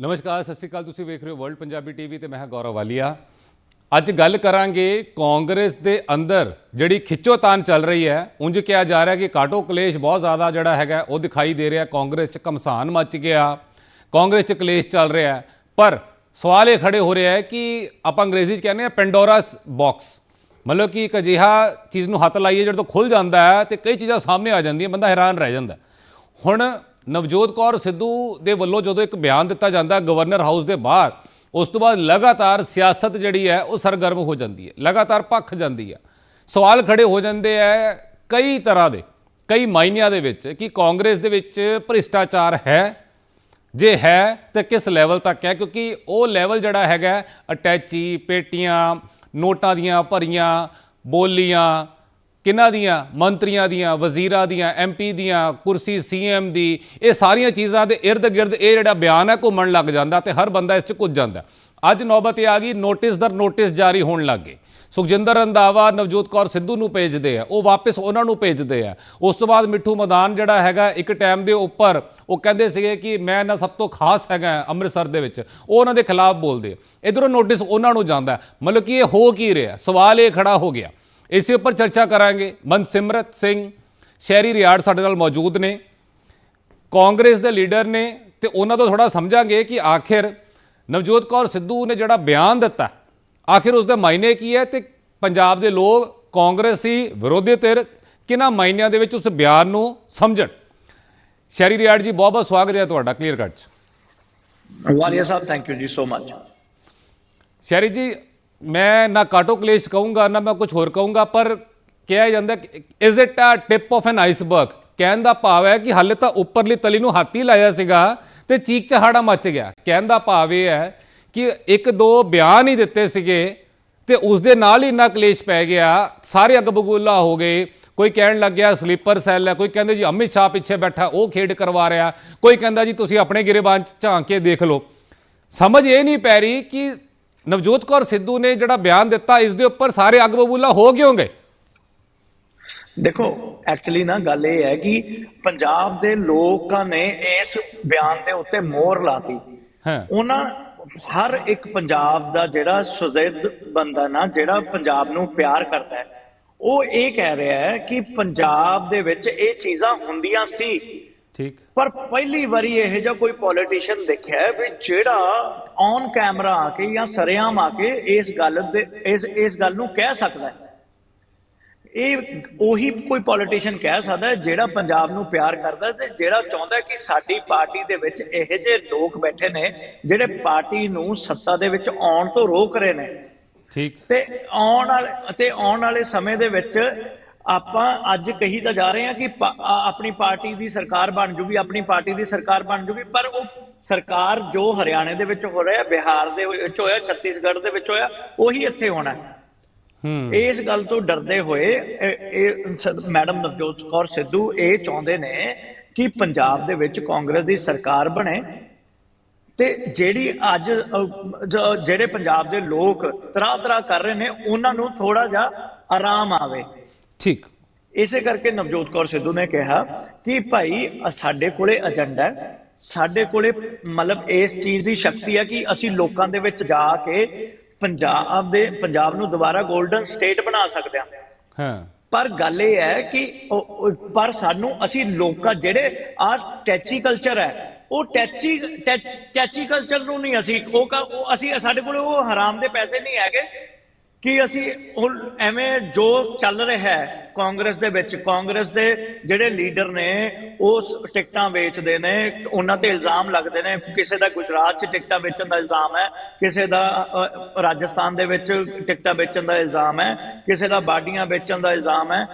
ਨਮਸਕਾਰ, ਸਤਿ ਸ਼੍ਰੀ ਅਕਾਲ। ਤੁਸੀਂ ਵੇਖ ਰਹੇ ਹੋ ਵਰਲਡ ਪੰਜਾਬੀ ਟੀਵੀ ਤੇ ਮੈਂ ਹਾਂ ਗੌਰਵ ਵਾਲੀਆ। ਅੱਜ ਗੱਲ ਕਰਾਂਗੇ ਕਾਂਗਰਸ ਦੇ ਅੰਦਰ ਜਿਹੜੀ ਖਿੱਚੋਤਾਨ ਚੱਲ ਰਹੀ ਹੈ। ਉਂਝ ਕਿਹਾ ਜਾ ਰਿਹਾ ਕਿ ਕਾਟੋ ਕਲੇਸ਼ ਬਹੁਤ ਜ਼ਿਆਦਾ ਜਿਹੜਾ ਹੈਗਾ, ਉਹ ਦਿਖਾਈ ਦੇ ਰਿਹਾ। ਕਾਂਗਰਸ 'ਚ ਕਮਸਾਨ ਮੱਚ ਗਿਆ। ਕਾਂਗਰਸ 'ਚ ਕਲੇਸ਼ ਚੱਲ ਰਿਹਾ ਪਰ ਸਵਾਲ ਇਹ ਖੜੇ ਹੋ ਰਿਹਾ ਹੈ ਕਿ ਆਪਾਂ ਅੰਗਰੇਜ਼ੀ 'ਚ ਕਹਿੰਦੇ ਆ ਪੈਂਡੋਰਾਸ ਬਾਕਸ ਮਤਲਬ ਕਿ ਇੱਕ ਅਜਿਹਾ ਚੀਜ਼ ਨੂੰ ਹੱਥ ਲਾਈਏ ਜਦੋਂ ਖੁੱਲ ਜਾਂਦਾ ਹੈ ਤੇ ਕਈ ਚੀਜ਼ਾਂ ਸਾਹਮਣੇ ਆ ਜਾਂਦੀਆਂ, ਬੰਦਾ ਹੈਰਾਨ ਰਹਿ ਜਾਂਦਾ ਹੁਣ ਨਵਜੋਤ ਕੌਰ ਸਿੱਧੂ ਦੇ ਵੱਲੋਂ ਜਦੋਂ ਇੱਕ ਬਿਆਨ ਦਿੱਤਾ ਜਾਂਦਾ ਗਵਰਨਰ ਹਾਊਸ ਦੇ ਬਾਹਰ, ਉਸ ਤੋਂ ਬਾਅਦ ਲਗਾਤਾਰ ਸਿਆਸਤ ਜਿਹੜੀ ਹੈ ਉਹ ਸਰਗਰਮ ਹੋ ਜਾਂਦੀ ਹੈ, ਲਗਾਤਾਰ ਪੱਖ ਜਾਂਦੀ ਹੈ। ਸਵਾਲ ਖੜੇ ਹੋ ਜਾਂਦੇ ਹੈ ਕਈ ਤਰ੍ਹਾਂ ਦੇ, ਕਈ ਮਾਇਨਿਆਂ ਦੇ ਵਿੱਚ ਕਿ ਕਾਂਗਰਸ ਦੇ ਵਿੱਚ ਭ੍ਰਿਸ਼ਟਾਚਾਰ ਹੈ, ਜੇ ਹੈ ਤਾਂ ਕਿਸ ਲੈਵਲ ਤੱਕ ਹੈ? ਕਿਉਂਕਿ ਉਹ ਲੈਵਲ ਜਿਹੜਾ ਹੈਗਾ ਅਟੈਚੀ, ਪੇਟੀਆਂ, ਨੋਟਾਂ ਦੀਆਂ ਭਰੀਆਂ, ਬੋਲੀਆਂ ਕਿਹਨਾਂ ਦੀਆਂ? ਮੰਤਰੀਆਂ ਦੀਆਂ, ਵਜ਼ੀਰਾਂ ਦੀਆਂ ਐਮਪੀ ਦੀਆਂ, ਕੁਰਸੀ ਸੀਐਮ ਦੀ, ਇਹ ਸਾਰੀਆਂ ਚੀਜ਼ਾਂ ਦੇ ird ਗਿਰਦ ਇਹ ਜਿਹੜਾ ਬਿਆਨ ਹੈ ਘੁੰਮਣ ਲੱਗ ਜਾਂਦਾ ਤੇ ਹਰ ਬੰਦਾ ਇਸ 'ਚ ਕੁੱਝ ਜਾਂਦਾ। ਅੱਜ ਨੌਬਤ ਇਹ ਆ ਗਈ ਨੋਟਿਸ ਦਰ ਨੋਟਿਸ ਜਾਰੀ ਹੋਣ ਲੱਗ ਗਏ। ਸੁਖਜਿੰਦਰ ਰੰਧਾਵਾ, ਨਵਜੋਤ ਕੌਰ ਸਿੱਧੂ ਨੂੰ ਭੇਜਦੇ ਆ, ਉਹ ਵਾਪਸ ਉਹਨਾਂ ਨੂੰ ਭੇਜਦੇ ਆ। ਉਸ ਤੋਂ ਬਾਅਦ ਮਿੱਠੂ ਮਦਾਨ ਜਿਹੜਾ ਹੈਗਾ, ਇੱਕ ਟਾਈਮ ਦੇ ਉੱਪਰ ਉਹ ਕਹਿੰਦੇ ਸੀਗੇ ਕਿ ਮੈਂ ਨਾ ਸਭ ਤੋਂ ਖਾਸ ਹੈਗਾ ਅੰਮ੍ਰਿਤਸਰ ਦੇ ਵਿੱਚ, ਉਹ ਉਹਨਾਂ ਦੇ ਖਿਲਾਫ ਬੋਲਦੇ ਇਧਰੋਂ ਨੋਟਿਸ ਉਹਨਾਂ ਨੂੰ ਜਾਂਦਾ। ਮਤਲਬ ਕਿ ਇਹ ਹੋ ਕੀ ਰਿਹਾ? ਸਵਾਲ ਇਹ ਖੜਾ ਹੋ ਗਿਆ। ਇਸੇ ਉੱਪਰ ਚਰਚਾ ਕਰਾਂਗੇ। ਮਨਸਿਮਰਤ ਸਿੰਘ ਸ਼ਹਿਰੀ ਰਿਆੜ ਸਾਡੇ ਨਾਲ ਮੌਜੂਦ ਨੇ। ਕਾਂਗਰਸ ਦੇ ਲੀਡਰ ਨੇ ਤੇ ਉਹਨਾਂ ਤੋਂ ਥੋੜਾ ਸਮਝਾਂਗੇ ਕਿ ਆਖਿਰ ਨਵਜੋਤ ਕੌਰ ਸਿੱਧੂ ਨੇ ਜਿਹੜਾ ਬਿਆਨ ਦਿੱਤਾ ਆਖਿਰ ਉਸ ਦੇ ਮਾਇਨੇ ਕੀ ਹੈ ਤੇ ਪੰਜਾਬ ਦੇ ਲੋਕ ਕਾਂਗਰਸੀ ਵਿਰੋਧੀ ਧਿਰ ਕਿਹਨਾਂ ਮਾਇਨਿਆਂ ਦੇ ਵਿੱਚ ਉਸ ਬਿਆਨ ਨੂੰ ਸਮਝਣ? ਸ਼ਹਿਰੀ ਰਿਆੜ ਜੀ ਬਹੁਤ ਬਹੁਤ ਸਵਾਗਤ ਹੈ ਤੁਹਾਡਾ ਕਲੀਅਰ ਕੱਟ 'ਚ। ਵਾਲੀਆ ਸਾਹਿਬ ਥੈਂਕ ਯੂ ਜੀ ਸੋ ਮਚ ਸ਼ਹਿਰੀ ਜੀ ਮੈਂ ਨਾ ਕਾਟੋ ਕਲੇਸ਼ ਕਹੂੰਗਾ, ਨਾ ਮੈਂ ਕੁਝ ਹੋਰ ਕਹੂੰਗਾ, ਪਰ ਕਿਹਾ ਜਾਂਦਾ is it a tip of an iceberg ਕਹਿਣ ਦਾ ਭਾਵ ਹੈ ਕਿ ਹਾਲੇ ਤਾਂ ਉੱਪਰਲੀ ਤਲੀ ਨੂੰ ਹੱਥ ਹੀ ਲਾਇਆ ਸੀਗਾ ਤੇ ਚੀਕ ਚਹਾੜਾ ਮੱਚ ਗਿਆ। ਕਹਿਣ ਦਾ ਭਾਵ ਇਹ ਹੈ ਕਿ ਇੱਕ ਦੋ ਬਿਆਨ ਹੀ ਦਿੱਤੇ ਸੀਗੇ ਤੇ ਉਸ ਦੇ ਨਾਲ ਹੀ ਇੰਨਾ ਕਲੇਸ਼ ਪੈ ਗਿਆ, ਸਾਰੇ ਅੱਗ ਬਗੂਲਾ ਹੋ ਗਏ। ਕੋਈ ਕਹਿਣ ਲੱਗ ਗਿਆ ਸਲੀਪਰ ਸੈੱਲ ਹੈ, ਕੋਈ ਕਹਿੰਦੇ ਜੀ ਅਮਿਤ ਸ਼ਾਹ ਪਿੱਛੇ ਬੈਠਾ, ਉਹ ਖੇਡ ਕਰਵਾ ਰਿਹਾ। ਕੋਈ ਕਹਿੰਦਾ ਜੀ ਤੁਸੀਂ ਆਪਣੇ ਗਿਰੇਬਾਨ ਚ ਝਾਂਕ ਕੇ ਦੇਖ ਲਓ। ਸਮਝ ਇਹ ਨਹੀਂ ਪੈ ਰਹੀ ਕਿ ਨਵਜੋਤ ਕੌਰ ਸਿੱਧੂ ਨੇ ਜਿਹੜਾ ਬਿਆਨ ਦਿੱਤਾ ਇਸ ਦੇ ਉੱਪਰ ਸਾਰੇ ਅੱਗ ਬਬੂਲਾ ਹੋ ਗਏ ਦੇਖੋ ਐਕਚੁਅਲੀ ਨਾ ਗੱਲ ਇਹ ਹੈ ਕਿ ਪੰਜਾਬ ਦੇ ਲੋਕਾਂ ਨੇ ਇਸ ਬਿਆਨ ਦੇ ਉੱਤੇ ਮੋਹਰ ਲਾਤੀ। ਹਾਂ। ਉਹਨਾਂ ਹਰ ਇੱਕ ਪੰਜਾਬ ਦਾ ਜਿਹੜਾ ਸੁਜ਼ਿਦ ਬੰਦਾ ਨਾ ਜਿਹੜਾ ਪੰਜਾਬ ਨੂੰ ਪਿਆਰ ਕਰਦਾ ਹੈ ਉਹ ਇਹ ਕਹਿ ਰਿਹਾ ਹੈ ਕਿ ਪੰਜਾਬ ਦੇ ਵਿੱਚ ਇਹ ਚੀਜ਼ਾਂ ਹੁੰਦੀਆਂ ਸੀ। ਠੀਕ। ਪਰ ਪਹਿਲੀ ਵਾਰੀ ਇਹ ਜਿਹਾ ਕੋਈ ਪੋਲੀਟੀਸ਼ੀਅਨ ਦੇਖਿਆ ਵੀ ਜਿਹੜਾ ਔਨ ਕੈਮਰਾ ਆ ਕੇ ਜਾਂ ਸਰੇਆਮ ਆ ਕੇ ਇਸ ਗੱਲ ਦੇ ਇਸ ਇਸ ਗੱਲ ਨੂੰ ਕਹਿ ਸਕਦਾ ਇਹ ਉਹੀ ਕੋਈ ਪੋਲੀਟੀਸ਼ੀਅਨ ਕਹਿ ਸਕਦਾ ਜਿਹੜਾ ਪੰਜਾਬ ਨੂੰ ਪਿਆਰ ਕਰਦਾ ਤੇ ਜਿਹੜਾ ਚਾਹੁੰਦਾ ਕਿ ਸਾਡੀ ਪਾਰਟੀ ਦੇ ਵਿੱਚ ਇਹੋ ਜਿਹੇ ਲੋਕ ਬੈਠੇ ਨੇ ਜਿਹੜੇ ਪਾਰਟੀ ਨੂੰ ਸੱਤਾ ਦੇ ਵਿੱਚ ਆਉਣ ਤੋਂ ਰੋਕ ਰਹੇ ਨੇ। ਠੀਕ। ਤੇ ਆਉਣ ਵਾਲੇ ਤੇ ਆਉਣ ਵਾਲੇ ਸਮੇਂ ਦੇ ਵਿੱਚ ਆਪਾਂ ਅੱਜ ਕਹੀ ਤਾਂ ਜਾ ਰਹੇ ਹਾਂ ਕਿ ਆਪਣੀ ਪਾਰਟੀ ਦੀ ਸਰਕਾਰ ਬਣ ਜੂਗੀ ਆਪਣੀ ਪਾਰਟੀ ਦੀ ਸਰਕਾਰ ਬਣ ਜੂਗੀ ਪਰ ਉਹ ਸਰਕਾਰ ਜੋ ਹਰਿਆਣੇ ਦੇ ਵਿੱਚ ਹੋ ਰਿਹਾ ਬਿਹਾਰ ਦੇ ਵਿੱਚ ਹੋਇਆ ਛੱਤੀਸਗੜ੍ਹ ਦੇ ਵਿੱਚ ਹੋਇਆ ਉਹੀ ਇੱਥੇ ਹੋਣਾ ਹੈ। ਹੂੰ। ਇਸ ਗੱਲ ਤੋਂ ਡਰਦੇ ਹੋਏ ਇਹ- ਮੈਡਮ ਨਵਜੋਤ ਕੌਰ ਸਿੱਧੂ ਇਹ ਚਾਹੁੰਦੇ ਨੇ ਕਿ ਪੰਜਾਬ ਦੇ ਵਿੱਚ ਕਾਂਗਰਸ ਦੀ ਸਰਕਾਰ ਬਣੇ ਤੇ ਜਿਹੜੀ ਅੱਜ ਜਿਹੜੇ ਪੰਜਾਬ ਦੇ ਲੋਕ ਤਰਾ ਤਰਾ ਕਰ ਰਹੇ ਨੇ ਉਹਨਾਂ ਨੂੰ ਥੋੜਾ ਜਿਹਾ ਆਰਾਮ ਆਵੇ। ਠੀਕ। ਇਸੇ ਕਰਕੇ ਨਵਜੋਤ ਕੌਰ ਸਿੱਧੂ ਨੇ ਕਿਹਾ ਕਿ ਭਾਈ ਸਾਡੇ ਕੋਲੇ ਏਜੰਡਾ ਹੈ। ਸਾਡੇ ਕੋਲੇ ਮਤਲਬ ਇਸ ਚੀਜ਼ ਦੀ ਸ਼ਕਤੀ ਹੈ ਕਿ ਅਸੀਂ ਲੋਕਾਂ ਦੇ ਵਿੱਚ ਜਾ ਕੇ ਪੰਜਾਬ ਦੇ ਪੰਜਾਬ ਨੂੰ ਦੁਬਾਰਾ 골ਡਨ ਸਟੇਟ ਬਣਾ ਸਕਦੇ ਹਾਂ। ਹਾਂ। ਪਰ ਗੱਲ ਇਹ ਹੈ ਕਿ ਪਰ ਸਾਨੂੰ ਅਸੀਂ ਲੋਕਾਂ ਜਿਹੜੇ ਆ ਟੈਚੀ ਕਲਚਰ ਹੈ ਉਹ ਟੈਚੀ ਟੈਚੀ ਕਲਚਰ ਨੂੰ ਨਹੀਂ ਅਸੀਂ ਉਹ ਅਸੀਂ ਸਾਡੇ ਕੋਲ ਉਹ ਹਰਾਮ ਦੇ ਪੈਸੇ ਨਹੀਂ ਹੈਗੇ। ਕਿ ਅਸੀਂ ਹੁਣ ਐਵੇਂ ਜੋ ਚੱਲ ਰਿਹਾ ਹੈ ਕਾਂਗਰਸ ਦੇ ਵਿੱਚ, ਕਾਂਗਰਸ ਦੇ ਜਿਹੜੇ ਲੀਡਰ ਨੇ ਉਹ ਸ- ਟਿਕਟਾਂ ਵੇਚਦੇ ਨੇ, ਉਹਨਾਂ ਤੇ ਇਲਜ਼ਾਮ ਲੱਗਦੇ ਨੇ, ਕਿਸੇ ਦਾ ਗੁਜਰਾਤ 'ਚ ਟਿਕਟਾਂ ਵੇਚਣ ਦਾ ਇਲਜ਼ਾਮ ਹੈ, ਕਿਸੇ ਦਾ ਰਾਜਸਥਾਨ ਦੇ ਵਿੱਚ ਟਿਕਟਾਂ ਵੇਚਣ ਦਾ ਇਲਜ਼ਾਮ ਹੈ, ਕਿਸੇ ਦਾ ਬਾਡੀਆਂ ਵੇਚਣ ਦਾ ਇਲਜ਼ਾਮ ਹੈ।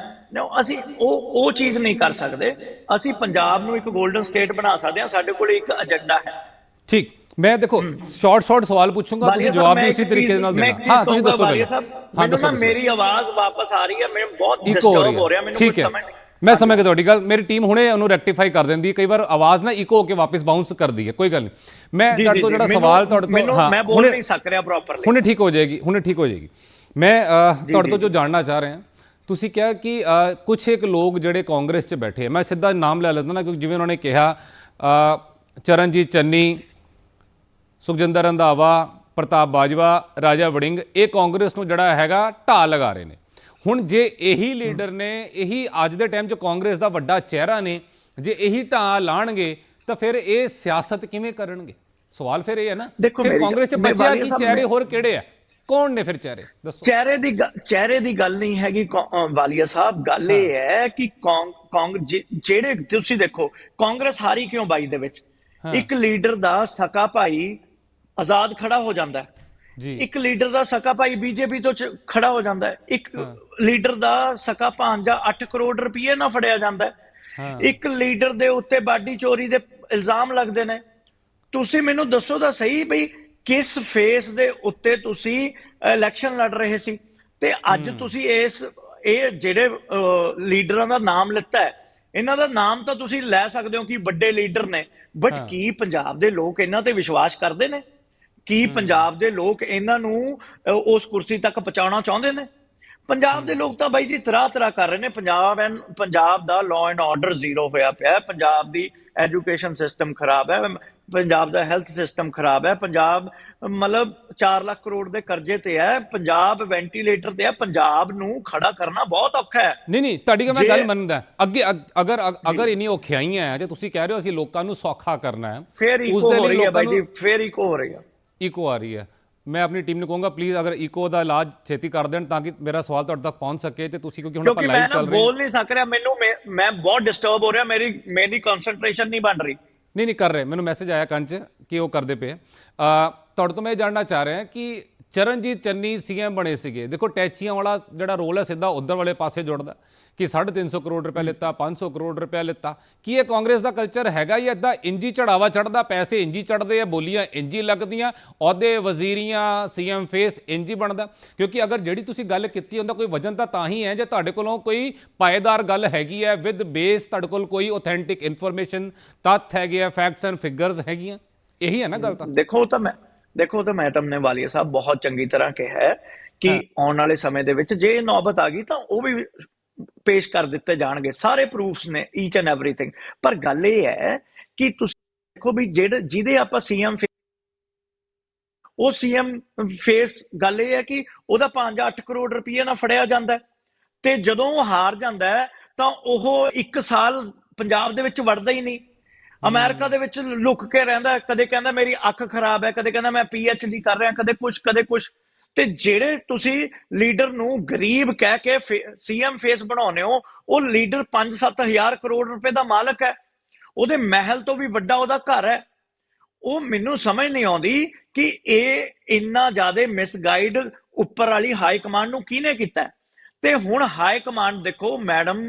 ਅਸੀਂ ਉਹ ਉਹ ਚੀਜ਼ ਨਹੀਂ ਕਰ ਸਕਦੇ। ਅਸੀਂ ਪੰਜਾਬ ਨੂੰ ਇੱਕ 골ਡਨ ਸਟੇਟ ਬਣਾ ਸਕਦੇ ਹਾਂ, ਸਾਡੇ ਕੋਲ ਇੱਕ ਏਜੰਡਾ ਹੈ। ਠੀਕ। ਮੈਂ ਦੇਖੋ ਸ਼ਾਰਟ ਸ਼ਾਰਟ ਸਵਾਲ ਪੁੱਛੂੰਗਾ ਤੁਸੀਂ ਜਵਾਬ ਮੈਂ ਵੀ ਉਸੇ ਤਰੀਕੇ ਨਾਲ ਮੈਂ ਦੇਣਾ। ਹਾਂ ਤੁਸੀਂ ਦੱਸੋ ਹਾਂ ਦੱਸੋ ਮੇਰੀ ਆਵਾਜ਼ ਵਾਪਸ ਆ ਰਹੀ ਹੈ ਮੈਨੂੰ ਬਹੁਤ ਹੋ ਡਿਸਟਰਬ ਹੋ। ਰਿਹਾ ਮੈਨੂੰ ਕੁਝ ਹੈ। ਸਮਝ ਨਹੀਂ ਮੈਂ ਸਮਝ ਗਿਆ ਤੁਹਾਡੀ ਗੱਲ ਮੇਰੀ ਟੀਮ ਹੁਣੇ ਉਹਨੂੰ ਰੈਕਟੀਫਾਈ ਕਰ ਦਿੰਦੀ ਹੈ। ਕਈ ਵਾਰ ਆਵਾਜ਼ ਨਾ ਇਕੋ ਹੋ ਕੇ ਵਾਪਸ ਬਾਉਂਸ ਕਰਦੀ ਹੈ ਕੋਈ ਗੱਲ ਨਹੀਂ। ਮੈਂ ਤੁਹਾਡੇ ਤੋਂ ਜਿਹੜਾ ਸਵਾਲ ਤੁਹਾਡੇ ਤੋਂ ਮੈਨੂੰ ਮੈਂ ਬੋਲ ਨਹੀਂ ਸਕ ਰਿਹਾ ਪ੍ਰੋਪਰਲੀ ਹੁਣੇ ਠੀਕ ਹੋ ਜਾਏਗੀ ਹੁਣੇ ਠੀਕ ਹੋ ਜਾਏਗੀ। ਮੈਂ ਤੁਹਾਡੇ ਤੋਂ ਜੋ। ਜਾਣਨਾ ਚਾਹ ਰਿਹਾ ਤੁਸੀਂ ਕਿਹਾ ਕਿ ਕੁਛ ਇੱਕ ਲੋਕ ਜਿਹੜੇ ਕਾਂਗਰਸ 'ਚ ਬੈਠੇ ਮੈਂ ਸਿੱਧਾ ਨਾਮ ਲੈ ਲੈਂਦਾ ਨਾ ਕਿਉਂਕਿ ਜਿਵੇਂ ਉਹਨਾਂ ਨੇ ਕਿਹਾ ਚਰਨਜੀਤ ਚੰਨੀ ਸੁਖਜਿੰਦਰ ਰੰਧਾਵਾ ਪ੍ਰਤਾਪ ਬਾਜਵਾ ਰਾਜਾ ਵੜਿੰਗ ਇਹ ਕਾਂਗਰਸ ਨੂੰ ਜਿਹੜਾ ਹੈਗਾ ਢਾਹ ਲਗਾ ਰਹੇ ਨੇ। ਹੁਣ ਜੇ ਇਹੀ ਲੀਡਰ ਨੇ ਇਹੀ ਅੱਜ ਦੇ ਟਾਈਮ 'ਚ ਕਾਂਗਰਸ ਦਾ ਵੱਡਾ ਚਿਹਰਾ ਨੇ ਜੇ ਇਹੀ ਢਾਹ ਲਾਣਗੇ ਤਾਂ ਫਿਰ ਇਹ ਸਿਆਸਤ ਕਿਵੇਂ ਕਰਨਗੇ? ਸਵਾਲ ਫਿਰ ਇਹ ਹੈ ਨਾ ਫਿਰ ਕਾਂਗਰਸ 'ਚ ਬਚਿਆ ਕੀ? ਚਿਹਰੇ ਹੋਰ ਕਿਹੜੇ ਆ? ਕੌਣ ਨੇ ਫਿਰ ਚਿਹਰੇ? ਦੱਸੋ। ਚਿਹਰੇ ਦੀ ਚਿਹਰੇ ਦੀ ਗੱਲ ਨਹੀਂ ਹੈਗੀ ਵਾਲੀਆ ਸਾਹਿਬ। ਗੱਲ ਇਹ ਹੈ। ਕਿ ਕਾਂਗ ਜਿਹੜੇ ਤੁਸੀਂ ਦੇਖੋ ਕਾਂਗਰਸ ਹਾਰੀ ਕਿਉਂ ਬਾਈ ਦੇ ਵਿੱਚ? ਇੱਕ ਲੀਡਰ ਦਾ ਸਕਾ ਭਾਈ ਆਜ਼ਾਦ ਖੜਾ ਹੋ ਜਾਂਦਾ ਹੈ। ਜੀ। ਇੱਕ ਲੀਡਰ ਦਾ ਸਕਾ ਭਾਈ ਬੀਜੇਪੀ ਤੋਂ ਖੜਾ ਹੋ ਜਾਂਦਾ ਹੈ। ਇੱਕ ਲੀਡਰ ਦਾ ਸਕਾ ਭਾਂਜਾ 8 ਕਰੋੜ ਰੁਪਏ ਨਾਲ ਫੜਿਆ ਜਾਂਦਾ ਹੈ। ਹਾਂ। ਇੱਕ ਲੀਡਰ ਦੇ ਉੱਤੇ ਬਾਡੀ ਚੋਰੀ ਦੇ ਇਲਜ਼ਾਮ ਲੱਗਦੇ ਨੇ। ਤੁਸੀਂ ਮੈਨੂੰ ਦੱਸੋ ਤਾਂ ਸਹੀ ਬਈ ਕਿਸ ਫੇਸ ਦੇ ਉੱਤੇ ਤੁਸੀਂ ਇਲੈਕਸ਼ਨ ਲੜ ਰਹੇ ਸੀ? ਤੇ ਅੱਜ ਤੁਸੀਂ ਇਸ ਇਹ ਜਿਹੜੇ ਲੀਡਰਾਂ ਦਾ ਨਾਮ ਲਿੱਤਾ ਹੈ ਇਹਨਾਂ ਦਾ ਨਾਮ ਤਾਂ ਤੁਸੀਂ ਲੈ ਸਕਦੇ ਹੋ ਕਿ ਵੱਡੇ ਲੀਡਰ ਨੇ। ਬਟ ਕੀ ਪੰਜਾਬ ਦੇ ਲੋਕ ਇਹਨਾਂ ਤੇ ਵਿਸ਼ਵਾਸ ਕਰਦੇ ਨੇ? ਕੀ ਪੰਜਾਬ ਦੇ ਲੋਕ ਇਹਨਾਂ ਨੂੰ ਉਸ ਕੁਰਸੀ ਤੱਕ ਪਹੁੰਚਾਉਣਾ ਚਾਹੁੰਦੇ ਨੇ? ਪੰਜਾਬ ਦੇ ਲੋਕ ਤਾਂ ਬਾਈ ਜੀ ਤਰਾ ਤਰਾ ਕਰ ਰਹੇ ਨੇ। ਪੰਜਾਬ ਐਨ ਪੰਜਾਬ ਦਾ ਲਾਅ ਐਂਡ ਆਰਡਰ ਜ਼ੀਰੋ ਹੋਇਆ ਪਿਆ ਹੈ। ਪੰਜਾਬ ਦੀ ਐਜੂਕੇਸ਼ਨ ਸਿਸਟਮ ਖਰਾਬ ਹੈ। ਪੰਜਾਬ ਦਾ ਹੈਲਥ ਸਿਸਟਮ ਖਰਾਬ ਹੈ। ਪੰਜਾਬ ਮਤਲਬ 4 ਲੱਖ ਕਰੋੜ ਦੇ ਕਰਜ਼ੇ ਤੇ ਹੈ। ਪੰਜਾਬ ਵੈਂਟੀਲੇਟਰ ਤੇ ਹੈ। ਪੰਜਾਬ ਨੂੰ ਖੜਾ ਕਰਨਾ ਬਹੁਤ ਔਖਾ ਹੈ। ਨਹੀਂ ਨਹੀਂ ਤੁਹਾਡੀ ਮੈਂ ਗੱਲ ਮੰਨਦਾ। ਅੱਗੇ ਅਗ- ਅਗਰ ਅਗ- ਅਗਰ ਇੰਨੀ ਔਖਿਆਈਆਂ ਹੈ ਜੇ ਤੁਸੀਂ ਕਹਿ ਰਹੇ ਹੋ ਅਸੀਂ ਲੋਕਾਂ ਨੂੰ ਸੌਖਾ ਕਰਨਾ ਹੈ ਫੇਰ ਉਸ ਇਕੋ ਦੇ ਹੋ ਲਈ ਰਹੀ ਹੈ ਬਾਈ ਜੀ ਫੇਰ ਇਕੋ ਹੋ ਰਹੀ ਹੈ। ਇਕੋ ਆ ਰਹੀ ਹੈ। ਮੈਂ ਆਪਣੀ ਟੀਮ ਨੂੰ ਕਹੂੰਗਾ ਪਲੀਜ਼ ਅਗਰ ਇਕੋ ਦਾ ਇਲਾਜ ਛੇਤੀ ਕਰ ਦੇਣ ਤਾਂ ਕਿ ਮੇਰਾ ਸਵਾਲ ਤੁਹਾਡੇ ਤੱਕ ਪਹੁੰਚ ਸਕੇ ਤੇ ਤੁਸੀਂ ਕਿਉਂਕਿ ਹੁਣ ਆਪਾਂ ਲਾਈਵ ਚੱਲ ਰਹੇ ਹਾਂ ਬੋਲ ਨਹੀਂ ਸਕ ਰਿਹਾ ਮੈਨੂੰ ਮੈਂ- ਮੈਂ ਬਹੁਤ ਡਿਸਟਰਬ ਹੋ ਰਿਹਾ ਮੇਰੀ ਮੇਰੀ ਕਨਸੈਂਟਰੇਸ਼ਨ ਨਹੀਂ ਬਣ ਰਹੀ। ਨਹੀਂ ਨਹੀਂ ਕਰ ਰਹੇ। ਮੈਨੂੰ ਮੈਸੇਜ ਆਇਆ ਕੰਚ ਕਿ ਉਹ ਕਰਦੇ ਪਏ ਆ। ਤੁਹਾਡੇ ਤੋਂ ਮੈਂ ਇਹ ਜਾਣਨਾ ਚਾਹ ਰਿਹਾ ਕਿ ਚਰਨਜੀਤ ਚੰਨੀ ਸੀਐਮ ਬਣੇ ਸੀਗੇ। ਦੇਖੋ, ਟੈਚੀਆਂ ਵਾਲਾ ਜਿਹੜਾ ਰੋਲ ਹੈ, ਸਿੱਧਾ ਉਧਰ ਵਾਲੇ ਪਾਸੇ ਜੁੜਦਾ। ਕਿ 350 ਕਰੋੜ ਰੁਪਏ ਲਿੱਤਾ 500 ਕਰੋੜ ਰੁਪਏ ਲਿੱਤਾ। ਕੀ ਇਹ ਕਾਂਗਰਸ ਦਾ ਕਲਚਰ ਹੈਗਾ ਜਾਂ ਇਦਾਂ ਇੰਜੀ ਚੜਾਵਾ ਚੜਦਾ, ਪੈਸੇ ਇੰਜੀ ਚੜਦੇ ਆ, ਬੋਲੀਆਂ ਇੰਜੀ ਲੱਗਦੀਆਂ, ਅਹੁਦੇ ਵਜ਼ੀਰੀਆਂ, ਸੀਐਮ ਫੇਸ ਇੰਜੀ ਬਣਦਾ? ਕਿਉਂਕਿ ਅਗਰ ਜਿਹੜੀ ਤੁਸੀਂ ਗੱਲ ਕੀਤੀ ਉਹਦਾ ਕੋਈ ਵਜਨ ਤਾਂ ਤਾਂ ਹੀ ਹੈ, ਜੇ ਤੁਹਾਡੇ ਕੋਲੋਂ ਕੋਈ ਪਾਏਦਾਰ ਗੱਲ ਹੈਗੀ ਹੈ ਵਿਦ ਬੇਸ ਤੁਹਾਡੇ ਕੋਲ ਕੋਈ ਆਥੈਂਟਿਕ ਇਨਫੋਰਮੇਸ਼ਨ ਤੱਥ ਹੈਗੇ ਆ ਫੈਕਟਸ ਐਂਡ ਫਿਗਰਸ ਹੈਗੀਆਂ। ਇਹੀ ਹੈ ਨਾ ਗੱਲ ਤਾਂ? ਦੇਖੋ ਤਾਂ ਮੈਂ ਦੇਖੋ ਤਾਂ ਮੈਡਮ ਨੇ ਵਾਲੀਆ ਸਾਹਿਬ ਬਹੁਤ ਚੰਗੀ ਤਰ੍ਹਾਂ ਕਿਹਾ ਹੈ ਕਿ ਆਉਣ ਵਾਲੇ ਸਮੇਂ ਦੇ ਵਿੱਚ ਜੇ ਨੌਬਤ ਆ ਗਈ ਤਾਂ ਉਹ ਵੀ ਪੇਸ਼ ਕਰ ਦਿੱਤੇ ਜਾਣਗੇ। ਸਾਰੇ ਪ੍ਰੂਫਸ ਨੇ ਈਚ ਐਂਡ ਐਵਰੀਥਿੰਗ ਪਰ ਗੱਲ ਇਹ ਹੈ ਕਿ ਤੁਸੀਂ ਦੇਖੋ ਵੀ ਜਿਹੜੇ ਜਿਹਦੇ ਆਪਾਂ ਸੀਐਮ ਉਹ ਸੀਐਮ ਫੇਸ ਗੱਲ ਇਹ ਹੈ ਕਿ ਉਹਦਾ 5-8 ਕਰੋੜ ਰੁਪਏ ਨਾਲ ਫੜਿਆ ਜਾਂਦਾ ਤੇ ਜਦੋਂ ਉਹ ਹਾਰ ਜਾਂਦਾ ਤਾਂ ਉਹ 1 ਸਾਲ ਪੰਜਾਬ ਦੇ ਵਿੱਚ ਵੜਦਾ ਹੀ ਨਹੀਂ। ਅਮਰੀਕਾ ਦੇ ਵਿੱਚ ਲੁੱਕ ਕੇ ਰਹਿੰਦਾ। ਕਦੇ ਕਹਿੰਦਾ ਮੇਰੀ ਅੱਖ ਖਰਾਬ ਹੈ ਕਦੇ ਕਹਿੰਦਾ ਮੈਂ ਡੀ ਕਰ ਰਿਹਾ ਕਦੇ ਕੁਛ ਕਦੇ ਕੁਛ ਤੇ ਜਿਹੜੇ ਤੁਸੀਂ ਲੀਡਰ ਨੂੰ ਗਰੀਬ ਕਹਿ ਕੇ ਸੀਐਮ ਫੇਸ ਬਣਾਉਨੇ ਹੋ ਉਹ ਲੀਡਰ 5-7000 ਕਰੋੜ ਰੁਪਏ ਦਾ ਮਾਲਕ ਹੈ ਉਹਦੇ ਮਹਿਲ ਤੋਂ ਵੀ ਵੱਡਾ ਉਹਦਾ ਘਰ ਹੈ ਉਹ ਮੈਨੂੰ ਸਮਝ ਨਹੀਂ ਆਉਂਦੀ ਕਿ ਇਹ ਇੰਨਾ ਜ਼ਿਆਦਾ ਮਿਸਗਾਈਡ ਉੱਪਰ ਵਾਲੀ ਹਾਈ ਕਮਾਂਡ ਨੂੰ ਕਿਹਨੇ ਕੀਤਾ? ਤੇ ਹੁਣ ਹਾਈ ਕਮਾਂਡ ਦੇਖੋ ਮੈਡਮ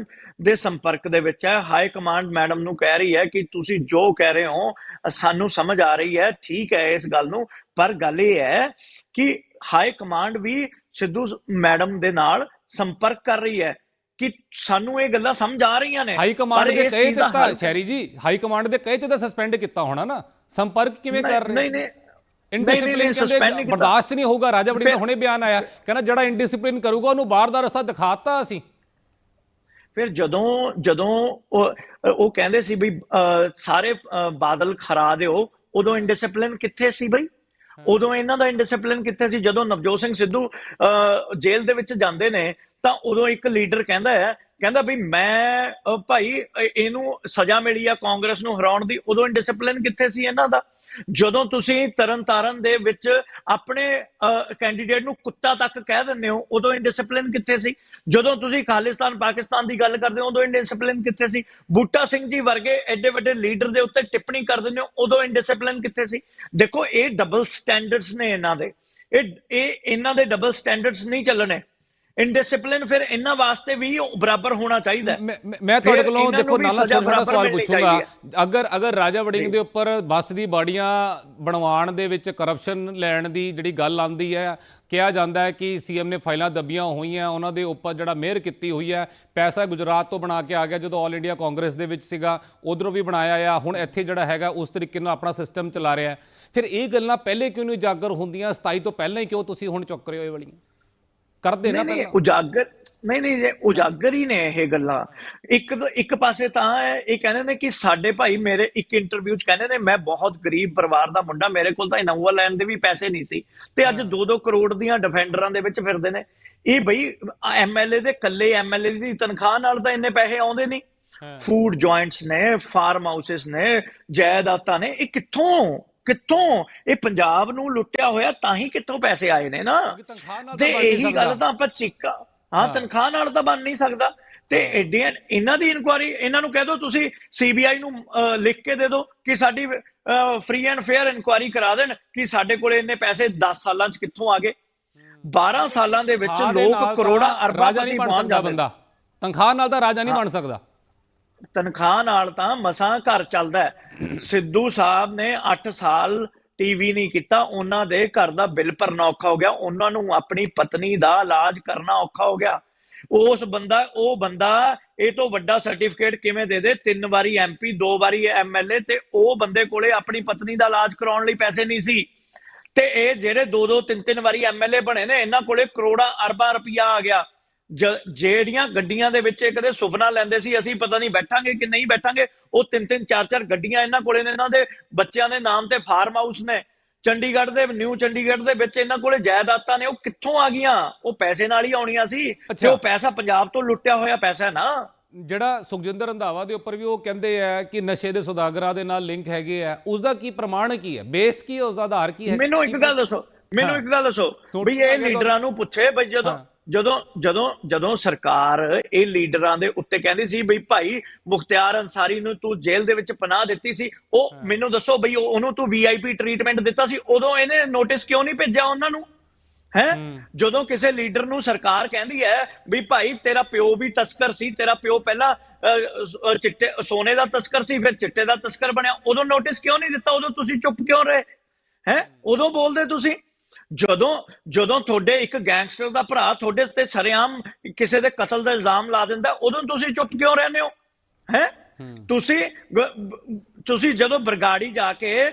ਦੇ ਸੰਪਰਕ ਦੇ ਵਿੱਚ ਹੈ। ਹਾਈ ਕਮਾਂਡ ਮੈਡਮ ਨੂੰ ਕਹਿ ਰਹੀ ਹੈ ਕਿ ਤੁਸੀਂ ਜੋ ਕਹਿ ਰਹੇ ਹੋ ਸਾਨੂੰ ਸਮਝ ਆ ਰਹੀ ਹੈ ਠੀਕ ਹੈ ਇਸ ਗੱਲ ਨੂੰ। ਪਰ ਗੱਲ ਇਹ ਹੈ ਕਿ ਹਾਈ ਕਮਾਂਡ ਵੀ ਸਿੱਧੂ ਮੈਡਮ ਦੇ ਨਾਲ ਸੰਪਰਕ ਕਰ ਰਹੀ ਹੈ ਕਿ ਸਾਨੂੰ ਇਹ ਗੱਲਾਂ ਸਮਝ ਆ ਰਹੀਆਂ ਨੇ। ਹਾਈ ਕਮਾਂਡ ਦੇ ਕਹੇ ਤੇ ਸ਼ੈਰੀ ਜੀ ਹਾਈ ਕਮਾਂਡ ਦੇ ਕਹੇ ਤੇ ਤਾਂ ਸਸਪੈਂਡ ਕੀਤਾ ਹੋਣਾ ਨਾ। ਸੰਪਰਕ ਕਿਵੇਂ ਕਰ ਰਹੇ? ਨਹੀਂ ਨਹੀਂ ਇਨਡਿਸਪਲਿਨ ਕਹਿੰਦੇ। ਬਰਦਾਸ਼ਤ ਨਹੀਂ ਹੋਊਗਾ ਰਾਜਾ ਦਾ ਹੁਣੇ ਬਿਆਨ ਆਇਆ। ਕਹਿੰਦਾ ਜਿਹੜਾ ਇਨਡਿਸਪਲਿਨ ਕਰੂਗਾ ਉਹਨੂੰ ਬਾਹਰ ਦਾ ਰਸਤਾ ਦਿਖਾਤਾ ਅਸੀਂ। ਫਿਰ ਜਦੋਂ ਜਦੋਂ ਉਹ ਕਹਿੰਦੇ ਸੀ ਵੀ ਸਾਰੇ ਬਾਦਲ ਖਰਾ ਦਿਓ ਉਦੋਂ ਇਨਡਿਸਪਲਿਨ ਕਿੱਥੇ ਸੀ ਬਈ? ਉਦੋਂ ਇਹਨਾਂ ਦਾ ਇਨਡਿਸਪਲਿਨ ਕਿੱਥੇ ਸੀ? ਜਦੋਂ ਨਵਜੋਤ ਸਿੰਘ ਸਿੱਧੂ ਜੇਲ੍ਹ ਦੇ ਵਿੱਚ ਜਾਂਦੇ ਨੇ ਤਾਂ ਉਦੋਂ ਇੱਕ ਲੀਡਰ ਕਹਿੰਦਾ ਹੈ ਕਹਿੰਦਾ ਵੀ ਮੈਂ ਭਾਈ ਇਹ- ਇਹਨੂੰ ਸਜ਼ਾ ਮਿਲੀ ਆ ਕਾਂਗਰਸ ਨੂੰ ਹਰਾਉਣ ਦੀ ਉਦੋਂ ਇਨਡਿਸਪਲਿਨ ਕਿੱਥੇ ਸੀ ਇਹਨਾਂ ਦਾ? ਜਦੋਂ ਤੁਸੀਂ ਤਰਨਤਾਰਨ ਦੇ ਵਿੱਚ ਆਪਣੇ ਕੈਂਡੀਡੇਟ ਨੂੰ ਕੁੱਤਾ ਤੱਕ ਕਹਿ ਦਿੰਦੇ ਹੋ, ਉਦੋਂ ਇਨਡਿਸਪਲਿਨ ਕਿੱਥੇ ਸੀ? ਜਦੋਂ ਤੁਸੀਂ ਖਾਲਿਸਤਾਨ, ਪਾਕਿਸਤਾਨ ਦੀ ਗੱਲ ਕਰਦੇ ਹੋ, ਉਦੋਂ ਇਨਡਿਸਪਲਿਨ ਕਿੱਥੇ ਸੀ? ਬੂਟਾ ਸਿੰਘ ਜੀ ਵਰਗੇ ਐਡੇ ਵੱਡੇ ਲੀਡਰ ਦੇ ਉੱਤੇ ਟਿੱਪਣੀ ਕਰ ਦਿੰਦੇ ਹੋ, ਉਦੋਂ ਇਨਡਿਸਪਲਿਨ ਕਿੱਥੇ ਸੀ? ਦੇਖੋ, ਇਹ ਡਬਲ ਸਟੈਂਡਰਡਸ ਨੇ ਇਹਨਾਂ ਦੇ। ਇਹ ਇਹ, ਇਹਨਾਂ ਦੇ ਡਬਲ ਸਟੈਂਡਰਡਸ ਨਹੀਂ ਚੱਲਣੇ। ਇਨਡਿਸਪਲਿਨ ਫਿਰ ਇਹਨਾਂ ਵਾਸਤੇ ਵੀ ਬਰਾਬਰ ਹੋਣਾ ਚਾਹੀਦਾ। ਮੈਂ ਤੁਹਾਡੇ ਕੋਲੋਂ ਦੇਖੋ ਨਾਲ ਛੋਟਾ ਸਵਾਲ ਪੁੱਛੂੰਗਾ। ਅਗਰ ਅਗਰ ਰਾਜਾ ਵੜਿੰਗ ਦੇ ਉੱਪਰ ਬੱਸ ਦੀ ਬਾੜੀਆਂ ਬਣਵਾਉਣ ਦੇ ਵਿੱਚ ਕਰਪਸ਼ਨ ਲੈਣ ਦੀ ਜਿਹੜੀ ਗੱਲ ਆਂਦੀ ਹੈ ਕਿਹਾ ਜਾਂਦਾ ਹੈ ਕਿ ਸੀਐਮ ਨੇ ਫਾਈਲਾਂ ਦੱਬੀਆਂ ਹੋਈਆਂ ਉਹਨਾਂ ਦੇ ਉੱਪਰ ਜਿਹੜਾ ਮਿਹਰ ਕੀਤੀ ਹੋਈ ਹੈ ਪੈਸਾ ਗੁਜਰਾਤ ਤੋਂ ਬਣਾ ਕੇ ਆ ਗਿਆ ਜਦੋਂ ਆਲ ਇੰਡੀਆ ਕਾਂਗਰਸ ਦੇ ਵਿੱਚ ਸੀਗਾ ਉਧਰੋਂ ਵੀ ਬਣਾਇਆ ਆ ਹੁਣ ਇੱਥੇ ਜਿਹੜਾ ਹੈਗਾ ਉਸ ਤਰੀਕੇ ਨਾਲ ਆਪਣਾ ਸਿਸਟਮ ਚਲਾ ਰਿਹਾ ਫਿਰ ਇਹ ਗੱਲਾਂ ਪਹਿਲੇ ਕਿਉਂ ਨਹੀਂ ਉਜਾਗਰ ਹੁੰਦੀਆਂ? 27 ਤੋਂ ਪਹਿਲਾਂ ਹੀ ਕਿਉਂ ਤੁਸੀਂ ਹੁਣ ਚੁੱਕ ਰਹੇ ਹੋ ਇਹ ਵਾਲੀਆਂ? ਕਰਦੇ ਨਾ ਪਹਿਲਾਂ। ਉਜਾਗਰ ਨਹੀਂ ਨਹੀਂ ਇਹ ਉਜਾਗਰ ਹੀ ਨੇ ਇਹ ਗੱਲਾਂ। ਇੱਕ ਇੱਕ ਪਾਸੇ ਤਾਂ ਇਹ ਕਹਿੰਦੇ ਨੇ ਕਿ ਸਾਡੇ ਭਾਈ ਮੇਰੇ ਇੱਕ ਇੰਟਰਵਿਊ 'ਚ ਕਹਿੰਦੇ ਨੇ ਮੈਂ ਬਹੁਤ ਗਰੀਬ ਪਰਿਵਾਰ ਦਾ ਮੁੰਡਾ ਮੇਰੇ ਕੋਲ ਤਾਂ ਇਨੋਵਾ ਲੈਣ ਦੇ ਵੀ ਪੈਸੇ ਨਹੀਂ ਸੀ। ਤੇ ਅੱਜ 2-2 ਕਰੋੜ ਦੀਆਂ ਡਿਫੈਂਡਰਾਂ ਦੇ ਵਿੱਚ ਫਿਰਦੇ ਨੇ। ਇਹ ਬਈ ਐਮਐਲਏ ਦੇ ਕੱਲੇ ਐਮਐਲਏ ਦੀ ਤਨਖਾਹ ਨਾਲ ਤਾਂ ਇੰਨੇ ਪੈਸੇ ਆਉਂਦੇ ਨਹੀਂ। ਫੂਡ ਜੁਆਇੰਟਸ ਨੇ ਫਾਰਮ ਹਾਊਸਸ ਨੇ ਜਾਇਦਾਦਾਂ ਨੇ ਇਹ ਕਿੱਥੋਂ ਕਿੱਥੋਂ? ਇਹ ਪੰਜਾਬ ਨੂੰ ਲੁੱਟਿਆ ਹੋਇਆ ਤਾਂ ਹੀ ਕਿੱਥੋਂ ਪੈਸੇ ਆਏ ਨੇ ਨਾ। ਤਾਂ ਇਹੀ। ਗੱਲ ਤਾਂ ਆਪਾਂ ਚੀਕਾ ਹਾਂ। ਤਨਖਾਹ ਨਾਲ ਤਾਂ ਬਣ ਨਹੀਂ ਸਕਦਾ। ਤੇ ਐਡੀਆਂ ਇਹਨਾਂ ਦੀ ਇਨਕੁਆਰੀ ਇਹਨਾਂ ਨੂੰ ਕਹਿ ਦਿਓ ਤੁਸੀਂ ਸੀਬੀਆਈ ਨੂੰ ਲਿਖ ਕੇ ਦੇ ਦਿਓ ਕਿ ਸਾਡੀ ਫ੍ਰੀ ਐਂਡ ਫੇਅਰ ਇਨਕੁਆਰੀ ਕਰਾ ਦੇਣ ਕਿ ਸਾਡੇ ਕੋਲੇ ਇੰਨੇ ਪੈਸੇ 10 ਸਾਲਾਂ 'ਚ ਕਿੱਥੋਂ ਆ ਗਏ। 12 ਸਾਲਾਂ ਦੇ ਵਿੱਚ ਲੋਕ ਕਰੋੜਾਂ ਅਰਬਾਂ ਨਹੀਂ ਬਣ ਸਕਦਾ ਬੰਦਾ। ਤਨਖਾਹ ਨਾਲ ਤਾਂ ਰਾਜਾ ਨਹੀਂ ਬਣ ਸਕਦਾ। ਤਨਖਾਹ ਨਾਲ ਤਾਂ ਮਸਾਂ ਘਰ ਚੱਲਦਾ ਹੈ। ਸਿੱਧੂ ਸਾਹਿਬ ਨੇ 8 ਸਾਲ ਟੀਵੀ ਨਹੀਂ ਕੀਤਾ, ਉਹਨਾਂ ਦੇ ਘਰ ਦਾ ਬਿੱਲ ਭਰਨਾ ਔਖਾ ਹੋ ਗਿਆ, ਉਹਨਾਂ ਨੂੰ ਆਪਣੀ ਪਤਨੀ ਦਾ ਇਲਾਜ ਕਰਨਾ ਔਖਾ ਹੋ ਗਿਆ। ਉਸ ਬੰਦਾ, ਉਹ ਬੰਦਾ ਇਹ ਤੋਂ ਵੱਡਾ ਸਰਟੀਫਿਕੇਟ ਕਿਵੇਂ ਦੇ ਦੇ? ਤਿੰਨ ਵਾਰੀ ਐਮਪੀ ਦੋ ਵਾਰੀ ਐਮਐਲਏ ਤੇ ਉਹ ਬੰਦੇ ਕੋਲੇ ਆਪਣੀ ਪਤਨੀ ਦਾ ਇਲਾਜ ਕਰਾਉਣ ਲਈ ਪੈਸੇ ਨਹੀਂ ਸੀ। ਤੇ ਇਹ ਜਿਹੜੇ ਦੋ ਦੋ ਤਿੰਨ ਤਿੰਨ ਵਾਰੀ ਐਮਐਲਏ ਬਣੇ ਨੇ, ਇਹਨਾਂ ਕੋਲੇ ਕਰੋੜਾਂ ਅਰਬਾਂ ਰੁਪਇਆ ਆ ਗਿਆ। ਜਿਹੜੀਆਂ ਗੱਡੀਆਂ ਦੇ ਵਿੱਚ ਇਹ ਕਦੇ ਸੁਪਨਾ ਲੈਂਦੇ ਸੀ ਅਸੀਂ ਪਤਾ ਨਹੀਂ ਬੈਠਾਂਗੇ ਕਿ ਨਹੀਂ ਬੈਠਾਂਗੇ ਉਹ ਤਿੰਨ ਤਿੰਨ ਚਾਰ ਚਾਰ ਗੱਡੀਆਂ ਇਹਨਾਂ ਕੋਲੇ ਨੇ ਇਹਨਾਂ ਦੇ ਬੱਚਿਆਂ ਦੇ ਨਾਮ ਤੇ ਫਾਰਮ ਹਾਊਸ ਨੇ ਚੰਡੀਗੜ੍ਹ ਦੇ ਨਿਊ ਚੰਡੀਗੜ੍ਹ ਦੇ ਵਿੱਚ ਇਹਨਾਂ ਕੋਲੇ ਜਾਇਦਾਦਾਂ ਨੇ ਉਹ ਕਿੱਥੋਂ ਆ ਗਈਆਂ ਉਹ ਪੈਸੇ ਨਾਲ ਹੀ ਆਉਣੀਆਂ ਸੀ ਤੇ। ਉਹ ਪੈਸਾ ਪੰਜਾਬ ਤੋਂ ਲੁੱਟਿਆ ਹੋਇਆ ਪੈਸਾ ਨਾ ਜਿਹੜਾ ਸੁਖਜਿੰਦਰ ਰੰਧਾਵਾ ਦੇ ਉੱਪਰ ਵੀ ਉਹ ਕਹਿੰਦੇ ਆ ਕਿ ਨਸ਼ੇ ਦੇ ਸੁਦਾਗਰਾਂ ਦੇ ਨਾਲ ਲਿੰਕ ਹੈਗੇ ਆ ਉਸ ਦਾ ਕੀ ਪ੍ਰਮਾਣ ਕੀ ਹੈ ਬੇਸ ਕੀ ਹੈ ਉਸ ਦਾ ਆਧਾਰ ਕੀ ਹੈ ਮੈਨੂੰ ਇੱਕ ਗੱਲ ਦੱਸੋ ਮੈਨੂੰ। ਇੱਕ ਗੱਲ ਦੱਸੋ ਵੀ ਇਹ ਲੀਡਰਾਂ ਨੂੰ ਪੁੱਛੇ ਬਈ ਜਦੋਂ। ਜਦੋਂ ਜਦੋਂ ਜਦੋਂ ਸਰਕਾਰ ਇਹ ਲੀਡਰਾਂ ਦੇ ਉੱਤੇ ਕਹਿੰਦੀ ਸੀ ਬਈ ਭਾਈ ਮੁਖਤਿਆਰ ਅੰਸਾਰੀ ਨੂੰ ਤੂੰ ਜੇਲ੍ਹ ਦੇ ਵਿੱਚ ਪਨਾਹ ਦਿੱਤੀ ਸੀ ਉਹ ਮੈਨੂੰ ਦੱਸੋ ਬਈ ਉਹ- ਉਹਨੂੰ ਤੂੰ ਵੀਆਈਪੀ ਟ੍ਰੀਟਮੈਂਟ ਦਿੱਤਾ ਸੀ ਉਦੋਂ ਇਹਨੇ ਨੋਟਿਸ ਕਿਉਂ ਨਹੀਂ ਭੇਜਿਆ ਉਹਨਾਂ ਨੂੰ? ਹੈ? ਜਦੋਂ ਕਿਸੇ ਲੀਡਰ ਨੂੰ ਸਰਕਾਰ ਕਹਿੰਦੀ ਹੈ ਵੀ ਭਾਈ ਤੇਰਾ ਪਿਓ ਵੀ ਤਸਕਰ ਸੀ ਤੇਰਾ ਪਿਓ ਪਹਿਲਾਂ ਚਿੱਟੇ ਸੋਨੇ ਦਾ ਤਸਕਰ ਸੀ ਫਿਰ ਚਿੱਟੇ ਦਾ ਤਸਕਰ ਬਣਿਆ ਉਦੋਂ ਨੋਟਿਸ ਕਿਉਂ ਨਹੀਂ ਦਿੱਤਾ? ਉਦੋਂ ਤੁਸੀਂ ਚੁੱਪ ਕਿਉਂ ਰਹੇ? ਹੈ। ਉਦੋਂ ਬੋਲਦੇ ਤੁਸੀਂ। ਜਦੋਂ ਜਦੋਂ ਤੁਹਾਡੇ ਇੱਕ ਗੈਂਗਸਟਰ ਦਾ ਭਰਾ ਤੁਹਾਡੇ ਤੇ ਸਰੇਆਮ ਕਿਸੇ ਦੇ ਕਤਲ ਦਾ ਇਲਜ਼ਾਮ ਲਾ ਦਿੰਦਾ ਉਦੋਂ ਤੁਸੀਂ ਚੁੱਪ ਕਿਉਂ ਰਹਿੰਦੇ ਹੋ? ਹੈ? ਤੁਸੀਂ ਤੁਸੀਂ ਜਦੋਂ ਬਰਗਾੜੀ ਜਾ ਕੇ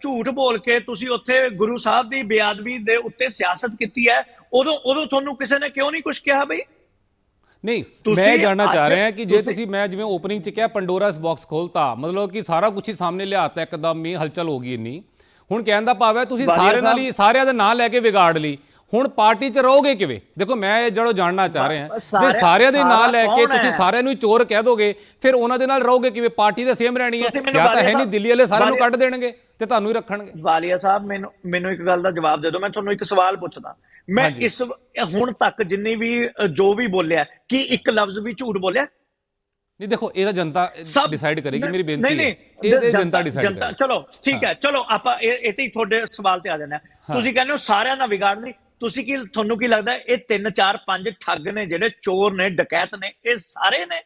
ਝੂਠ ਬੋਲ ਕੇ ਤੁਸੀਂ ਉੱਥੇ ਗੁਰੂ ਸਾਹਿਬ ਦੀ ਬੇਅਦਬੀ ਦੇ ਉੱਤੇ ਸਿਆਸਤ ਕੀਤੀ ਹੈ ਉਦੋਂ ਉਦੋਂ ਤੁਹਾਨੂੰ ਕਿਸੇ ਨੇ ਕਿਉਂ ਨਹੀਂ ਕੁਝ ਕਿਹਾ ਬਈ? ਨਹੀਂ ਮੈਂ ਜਾਣਨਾ ਚਾਹ ਰਿਹਾ ਕਿ ਜੇ ਤੁਸੀਂ- ਤੁਸੀਂ ਮੈਂ ਜਿਵੇਂ ਓਪਨਿੰਗ ਚ ਕਿਹਾ ਪੰਡੋਰਾਸ ਬਾਕਸ ਖੋਲਤਾ ਮਤਲਬ ਕਿ ਸਾਰਾ ਕੁਝ ਹੀ ਸਾਹਮਣੇ ਲਿਆਤਾ ਇੱਕਦਮ ਹੀ ਹਲਚਲ ਹੋ ਗਈ ਇੰਨੀ। ਹੁਣ ਕਹਿਣ ਦਾ ਭਾਵ ਹੈ ਤੁਸੀਂ ਵਾਲੀਆ ਸਾਰੇ ਨਾਲ ਹੀ ਸਾਰਿਆਂ ਦਾ ਨਾਂ ਲੈ ਕੇ ਵਿਗਾੜ ਲਈ। ਹੁਣ ਪਾਰਟੀ 'ਚ ਰਹੋਗੇ ਕਿਵੇਂ? ਦੇਖੋ ਮੈਂ ਇਹ ਜਿਹੜੋ ਜਾਣਨਾ ਚਾਹ ਰਿਹਾ। ਜੇ ਸਾਰੇ- ਸਾਰਿਆਂ ਦੇ ਨਾਂ ਲੈ ਕੇ ਤੁਸੀਂ? ਸਾਰਿਆਂ ਨੂੰ ਚੋਰ ਕਹਿ ਦੋਗੇ ਫਿਰ ਉਹਨਾਂ ਦੇ ਨਾਲ ਰਹੋਗੇ ਕਿਵੇਂ? ਪਾਰਟੀ ਤਾਂ ਸੇਮ ਰਹਿਣੀ ਹੈ ਜਾਂ ਤਾਂ ਹੈ ਨਹੀਂ ਦਿੱਲੀ ਵਾਲੇ ਸਾਰਿਆਂ ਨੂੰ ਕੱਢ ਦੇਣਗੇ ਤੇ ਤੁਹਾਨੂੰ ਹੀ ਰੱਖਣਗੇ। ਵਾਲੀਆ ਸਾਹਿਬ ਮੈਨੂੰ ਮੈਨੂੰ ਇੱਕ ਗੱਲ ਦਾ ਜਵਾਬ ਦੇ ਦਿਓ ਮੈਂ ਤੁਹਾਨੂੰ ਇੱਕ ਸਵਾਲ ਪੁੱਛਦਾ। ਮੈਂ। ਇਸ ਹੁਣ ਤੱਕ ਜਿੰਨੀ ਵੀ ਜੋ ਵੀ ਬੋਲਿਆ ਕੀ ਇੱਕ ਲਫ਼ਜ਼ ਵੀ ਝੂਠ ਬੋਲਿਆ? ਨਹੀਂ ਦੇਖੋ ਇਹ ਤਾਂ ਜਨਤਾ ਡਿਸਾਈਡ ਕਰੇਗੀ ਮੇਰੀ ਬੇਨਤੀ ਹੈ। ਨਹੀਂ ਇਹ ਤੇ ਜਨਤਾ ਡਿਸਾਈਡ ਕਰੇਗੀ ਚਲੋ ਠੀਕ ਹੈ ਚਲੋ ਆਪਾਂ ਇਹ ਤੇ ਹੀ ਤੁਹਾਡੇ ਸਵਾਲ ਤੇ ਆ ਜਾਂਦੇ ਹਾਂ। ਤੁਸੀਂ ਕਹਿੰਦੇ ਹੋ ਸਾਰਿਆਂ ਨਾਲ ਵਿਗਾੜ ਲਈ ਤੁਸੀਂ ਕੀ ਤੁਹਾਨੂੰ ਕੀ ਲੱਗਦਾ ਇਹ 3 4 5 ਠੱਗ ਨੇ ਜਿਹੜੇ ਚੋਰ ਨੇ ਡਕੈਤ ਨੇ ਇਹ ਸਾਰੇ ਨੇ?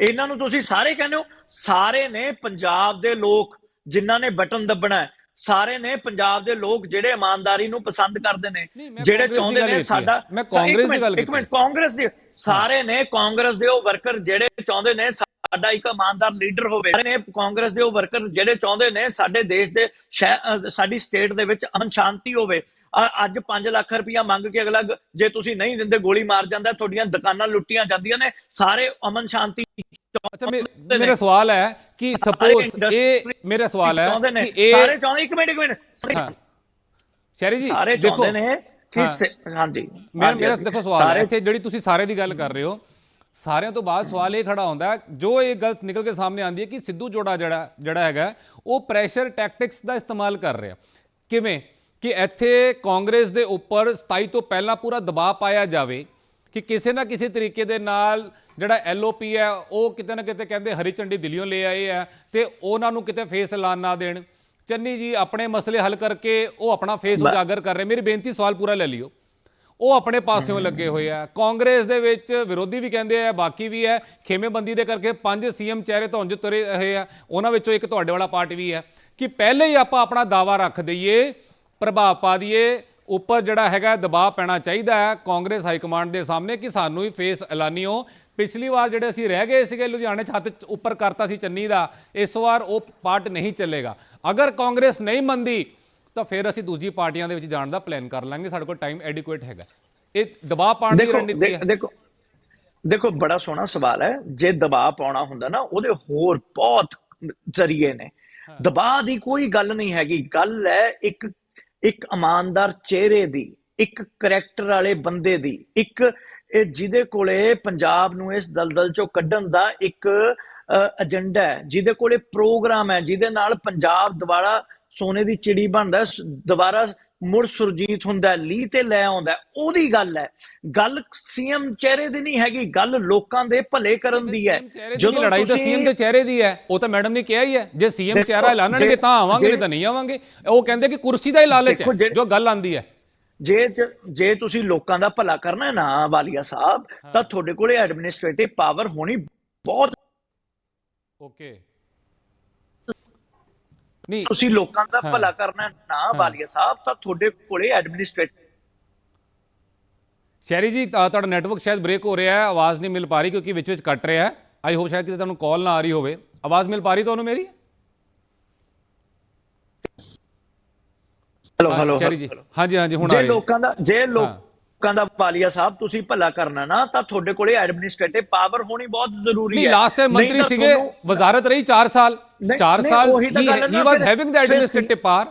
ਇਹਨਾਂ ਨੂੰ ਤੁਸੀਂ ਸਾਰੇ ਕਹਿੰਦੇ ਹੋ ਸਾਰੇ ਨੇ ਪੰਜਾਬ ਦੇ ਲੋਕ ਜਿਨ੍ਹਾਂ ਨੇ ਬਟਨ ਦੱਬਣਾ ਹੈ ਸਾਰੇ ਨੇ ਪੰਜਾਬ ਦੇ ਲੋਕ ਜਿਹੜੇ ਇਮਾਨਦਾਰੀ ਨੂੰ ਪਸੰਦ ਕਰਦੇ ਨੇ ਜਿਹੜੇ ਚਾਹੁੰਦੇ ਨੇ। ਸਾਡਾ ਮੈਂ ਇੱਕ ਕਾਂਗਰਸ ਦੀ ਗੱਲ ਇੱਕ ਕੀਤੀ ਮਿੰਟ ਕਾਂਗਰਸ ਦੇ ਸਾਰੇ ਨੇ ਕਾਂਗਰਸ ਦੇ ਉਹ ਵਰਕਰ ਜਿਹੜੇ ਚਾਹੁੰਦੇ ਨੇ ਸਾਡਾ ਇੱਕ ਇਮਾਨਦਾਰ ਲੀਡਰ ਹੋਵੇ। ਸਾਰੇ ਨੇ ਕਾਂਗਰਸ ਦੇ ਉਹ ਵਰਕਰ ਜਿਹੜੇ ਚਾਹੁੰਦੇ ਨੇ ਸਾਡੇ ਦੇਸ਼ ਦੇ ਸਾਡੀ ਸਟੇਟ ਦੇ ਵਿੱਚ ਅਮਨ ਸ਼ਾਂਤੀ ਹੋਵੇ। ਅੱਜ 5 ਲੱਖ ਰੁਪਇਆ ਮੰਗ ਕੇ ਅਗਲਾ ਜੇ ਤੁਸੀਂ ਨਹੀਂ ਦਿੰਦੇ ਗੋਲੀ ਮਾਰ ਜਾਂਦਾ ਤੁਹਾਡੀਆਂ ਦੁਕਾਨਾਂ ਲੁੱਟੀਆਂ ਜਾਂਦੀਆਂ ਨੇ ਸਾਰੇ ਅਮਨ ਸ਼ਾਂਤੀ ਅੱਛਾ ਮੇਰਾ ਸਵਾਲ ਹੈ ਕਿ ਸਪੋਜ਼ ਇਹ ਮੇਰਾ ਸਵਾਲ ਹੈ ਕਿ ਇਹ ਸਾਰੇ ਚਾਹੁੰਦੇ ਇੱਕ ਮਿੰਟ ਇੱਕ ਮਿੰਟ। ਸਾਰੇ- ਜੀ ਸਾਰੇ ਦੇਖੋ। ਚਾਹੁੰਦੇ ਨੇ ਕਿ ਹਾਂਜੀ। ਮੇਰਾ। ਦੇਖੋ ਸਵਾਲ ਹੈ। ਇੱਥੇ ਜਿਹੜੀ ਤੁਸੀਂ ਸਾਰੇ ਦੀ ਗੱਲ ਕਰ ਰਹੇ ਹੋ ਸਾਰਿਆਂ ਤੋਂ ਬਾਅਦ ਸਵਾਲ ਇਹ ਖੜਾ ਹੁੰਦਾ ਜੋ ਇਹ ਗੱਲ ਨਿਕਲ ਕੇ ਸਾਹਮਣੇ ਆਉਂਦੀ ਹੈ ਕਿ ਸਿੱਧੂ ਜੋੜਾ ਜਿਹੜਾ ਜਿਹੜਾ ਹੈਗਾ ਉਹ ਪ੍ਰੈਸ਼ਰ ਟੈਕਟਿਕਸ ਦਾ ਇਸਤੇਮਾਲ ਕਰ ਰਿਹਾ। ਕਿਵੇਂ? ਕਿ ਇੱਥੇ ਕਾਂਗਰਸ ਦੇ ਉੱਪਰ 27 ਤੋਂ ਪਹਿਲਾਂ ਪੂਰਾ ਦਬਾਅ ਪਾਇਆ ਜਾਵੇ ਕਿ ਕਿਸੇ ਨਾ ਕਿਸੇ ਤਰੀਕੇ ਦੇ ਨਾਲ ਜਿਹੜਾ ਐਲਓਪੀ ਹੈ ਉਹ ਕਿਤੇ ਨਾ ਕਿਤੇ ਕਹਿੰਦੇ ਹਰੀ ਝੰਡੀ ਦਿੱਲੀੋਂ ਲੈ ਆਏ ਆ ਤੇ ਉਹਨਾਂ ਨੂੰ ਕਿਤੇ ਫੇਸ ਐਲਾਨ ਨਾ ਦੇਣ। ਚੰਨੀ ਜੀ ਆਪਣੇ ਮਸਲੇ ਹੱਲ ਕਰਕੇ ਉਹ ਆਪਣਾ ਫੇਸ ਉਜਾਗਰ ਕਰ ਰਹੇ। ਮੇਰੀ ਬੇਨਤੀ ਸਵਾਲ ਪੂਰਾ ਲੈ ਲਿਓ। ਉਹ ਆਪਣੇ ਪਾਸਿਓਂ ਲੱਗੇ ਹੋਏ ਆ। ਕਾਂਗਰਸ ਦੇ ਵਿੱਚ ਵਿਰੋਧੀ ਵੀ ਕਹਿੰਦੇ ਆ ਬਾਕੀ ਵੀ ਹੈ ਖੇਮੇਬੰਦੀ ਦੇ ਕਰਕੇ ਪੰਜ ਸੀਐਮ ਚਿਹਰੇ ਤੋਂ ਉਂਝ ਤੁਰੇ ਰਹੇ ਆ। ਉਹਨਾਂ ਵਿੱਚੋਂ ਇੱਕ ਤੁਹਾਡੇ ਵਾਲਾ ਪਾਰਟੀ ਵੀ ਹੈ ਕਿ ਪਹਿਲੇ ਹੀ ਆਪਾਂ ਆਪਣਾ ਦਾਵਾ ਰੱਖ ਦਈਏ ਪ੍ਰਭਾਵ ਪਾ ਦਈਏ ਉੱਪਰ ਜਿਹੜਾ ਹੈਗਾ ਦਬਾਅ ਪੈਣਾ ਚਾਹੀਦਾ ਹੈ ਕਾਂਗਰਸ ਹਾਈ ਕਮਾਂਡ ਦੇ ਸਾਹਮਣੇ ਕਿ ਸਾਨੂੰ ਹੀ ਫੇਸ ਐਲਾਨੀਓ ਪਿਛਲੀ ਵਾਰ ਜਿਹੜੇ ਅਸੀਂ ਰਹਿ ਗਏ ਸੀਗੇ ਲੁਧਿਆਣੇ 'ਚ ਉੱਪਰ ਕਰਤਾ ਸੀ ਚੰਨੀ ਦਾ ਇਸ ਵਾਰ ਉਹ ਪਾਰਟ ਨਹੀਂ ਚੱਲੇਗਾ। ਅਗਰ ਕਾਂਗਰਸ ਨਹੀਂ ਮੰਨਦੀ ਤਾਂ ਫਿਰ ਅਸੀਂ ਦੂਜੀ ਪਾਰਟੀਆਂ ਦੇ ਵਿੱਚ ਜਾਣ ਦਾ ਪਲਾਨ ਕਰ ਲਾਂਗੇ। ਸਾਡੇ ਕੋਲ ਟਾਈਮ ਐਡਿਕੁਏਟ ਹੈਗਾ। ਇਹ ਦਬਾਅ ਪਾਉਣ ਦੀ ਰਣਨੀਤੀ ਹੈ। ਦੇਖੋ ਦੇਖੋ ਬੜਾ ਸੋਹਣਾ ਸਵਾਲ ਹੈ। ਜੇ ਦਬਾਅ ਪਾਉਣਾ ਹੁੰਦਾ ਨਾ ਉਹਦੇ ਹੋਰ ਬਹੁਤ ਜ਼ਰੀਏ ਨੇ। ਦਬਾਅ ਦੀ ਕੋਈ ਗੱਲ ਨਹੀਂ ਹੈਗੀ। ਗੱਲ ਹੈ ਇੱਕ ਇੱਕ ਇਮਾਨਦਾਰ ਚਿਹਰੇ ਦੀ, ਇੱਕ ਕਰੈਕਟਰ ਵਾਲੇ ਬੰਦੇ ਦੀ, ਇੱਕ ਜਿਹਦੇ ਕੋਲੇ ਪੰਜਾਬ ਨੂੰ ਇਸ ਦਲਦਲ ਚੋਂ ਕੱਢਣ ਦਾ ਇੱਕ ਏਜੰਡਾ ਹੈ, ਜਿਹਦੇ ਕੋਲੇ ਪ੍ਰੋਗਰਾਮ ਹੈ, ਜਿਹਦੇ ਨਾਲ ਪੰਜਾਬ ਦੁਬਾਰਾ ਸੋਨੇ ਦੀ ਚਿੜੀ ਬਣਦਾ ਦੁਬਾਰਾ ਮੁੜ ਸੁਰਜੀਤ ਹੁੰਦਾ ਲੀਹ ਤੇ ਲੈ ਆਉਂਦਾ। ਉਹਦੀ ਗੱਲ ਹੈ। ਗੱਲ ਸੀਐਮ ਚਿਹਰੇ ਦੀ ਨਹੀਂ ਹੈਗੀ ਗੱਲ ਲੋਕਾਂ ਦੇ ਭਲੇ ਕਰਨ ਦੀ ਹੈ। CM ਚਿਹਰੇ ਦੀ ਲੜਾਈ ਤਾਂ ਸੀਐਮ ਦੇ ਚਿਹਰੇ ਦੀ ਹੈ। ਉਹ ਤਾਂ ਮੈਡਮ ਨੇ ਕਿਹਾ ਹੀ ਹੈ ਜੇ ਸੀਐਮ ਚਿਹਰਾ ਐਲਾਨਣਗੇ ਤਾਂ ਆਵਾਂਗੇ ਨਹੀਂ ਤਾਂ ਨਹੀਂ ਆਵਾਂਗੇ। ਉਹ ਕਹਿੰਦੇ ਕਿ ਕੁਰਸੀ ਦਾ ਹੀ ਲਾਲਚ ਹੈ ਜੇ- ਗੱਲ ਆਂਦੀ ਹੈ। ਜ- ਜੇ ਤੁਸੀਂ ਲੋਕਾਂ ਦਾ ਭਲਾ ਕਰਨਾ ਹੈ ਨਾ ਵਾਲੀਆ ਸਾਹਿਬ ਤਾਂ ਤੁਹਾਡੇ ਕੋਲੇ ਐਡਮਿਨਿਸਟ੍ਰੇਟਿਵ ਪਾਵਰ ਹੋਣੀ ਬਹੁਤ ਓਕੇ। ਨਹੀਂ। ਤੁਸੀਂ ਲੋਕਾਂ ਦਾ। ਭਲਾ ਕਰਨਾ ਨਾ ਵਾਲੀਆ ਸਾਹਿਬ ਤਾਂ ਤੁਹਾਡੇ ਕੋਲੇ ਐਡਮਿਨਿਸਟ੍ਰੇਟਿਵ ਸ਼ੈਰੀ ਜੀ ਤੁਹਾਡਾ ਨੈਟਵਰਕ ਸ਼ਾਇਦ ਬ੍ਰੇਕ ਹੋ ਰਿਹਾ ਹੈ ਆਵਾਜ਼ ਨਹੀਂ ਮਿਲ ਪਾ ਰਹੀ ਕਿਉਂਕਿ ਵਿੱਚ ਵਿੱਚ ਕੱਟ ਰਿਹਾ ਹੈ। ਆਈ ਹੋਪ ਸ਼ਾਇਦ ਕਿਤੇ ਤੁਹਾਨੂੰ ਕਾਲ ਨਾ ਆ ਰਹੀ ਹੋਵੇ। ਆਵਾਜ਼ ਮਿਲ ਪਾ ਰਹੀ ਤੁਹਾਨੂੰ ਮੇਰੀ? ਹੈਲੋ ਹੈਲੋ ਸ਼ੈਰੀ ਜੀ। ਹਾਂਜੀ ਹਾਂਜੀ ਹੁਣ ਆ ਜੇ ਰਹੀ ਹੈ। ਲੋਕਾਂ ਦਾ ਜੇ ਲੋਕਾਂ ਦਾ ਵਾਲੀਆ ਸਾਹਿਬ ਤੁਸੀਂ ਭਲਾ ਕਰਨਾ ਨਾ ਤਾਂ ਤੁਹਾਡੇ ਕੋਲੇ ਐਡਮਿਨਿਸਟ੍ਰੇਟਿਵ ਪਾਵਰ ਹੋਣੀ ਬਹੁਤ ਜ਼ਰੂਰੀ ਹੈ। ਨਹੀਂ ਲਾਸਟ ਟਾਈਮ ਮੰਤਰੀ ਸੀਗੇ ਵਜ਼ਾਰਤ ਰਹੀ 4 ਸਾਲ। 4 ਨਹੀਂ, ਸਾਲ ਹੈ was having the administrative power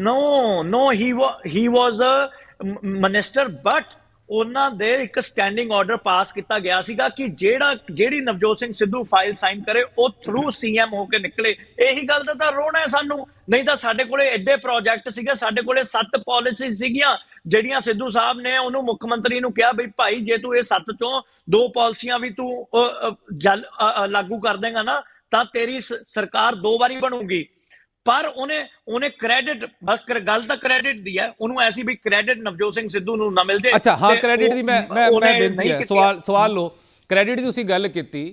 no no he he was a minister but ਉਹਨਾਂ ਦੇ ਇੱਕ ਸਟੈਂਡਿੰਗ ਆਰਡਰ ਪਾਸ ਕੀਤਾ ਗਿਆ ਸੀਗਾ ਕਿ ਜਿਹੜਾ ਜਿਹੜੀ ਨਵਜੋਤ ਸਿੰਘ ਸਿੱਧੂ ਫਾਈਲ ਸਾਈਨ ਕਰੇ ਉਹ ਥਰੂ ਸੀਐਮ ਹੋ ਕੇ ਨਿਕਲੇ। ਇਹੀ ਗੱਲ ਦਾ ਤਾਂ ਰੋਣਾ ਹੈ ਸਾਨੂੰ। ਨਹੀਂ ਤਾਂ ਸਾਡੇ ਕੋਲੇ ਐਡੇ ਪ੍ਰੋਜੈਕਟ ਸੀਗੇ ਸਾਡੇ ਕੋਲੇ ਸੱਤ ਪਾਲਿਸੀਜ਼ ਸੀਗੀਆਂ ਜਿਹੜੀਆਂ ਸਿੱਧੂ ਸਾਹਿਬ ਨੇ ਉਹਨੂੰ ਮੁੱਖ ਮੰਤਰੀ ਨੂੰ ਕਿਹਾ ਬਈ ਭਾਈ ਜੇ ਤੂੰ ਇਹ ਸੱਤ ਚੋਂ ਦੋ ਪਾਲਿਸੀਆਂ ਵੀ ਤੂੰ ਲਾਗੂ ਕਰ ਦੇਗਾ ਨਾ ਤਾਂ ਤੇਰੀ ਸਰਕਾਰ ਦੋ ਵਾਰੀ ਬਣੂਗੀ। ਪਰ ਉਹਨੇ ਉਹਨੇ ਕ੍ਰੈਡਿਟ ਬਸ ਕਰ- ਗੱਲ ਤਾਂ ਕ੍ਰੈਡਿਟ ਦੀ ਹੈ। ਉਹਨੂੰ ਐਸੀ ਵੀ ਕ੍ਰੈਡਿਟ ਨਵਜੋਤ ਸਿੰਘ ਸਿੱਧੂ ਨੂੰ ਨਾ ਮਿਲ ਜੇ ਅੱਛਾ ਹਾਂ ਕ੍ਰੈਡਿਟ ਦੀ ਮੈਂ ਮੈਂ ਮੈਂ ਬੇਨਤੀ ਹੈ। ਸਵਾਲ ਸਵਾਲ ਲੋ ਕ੍ਰੈਡਿਟ ਦੀ ਤੁਸੀਂ ਗੱਲ ਕੀਤੀ।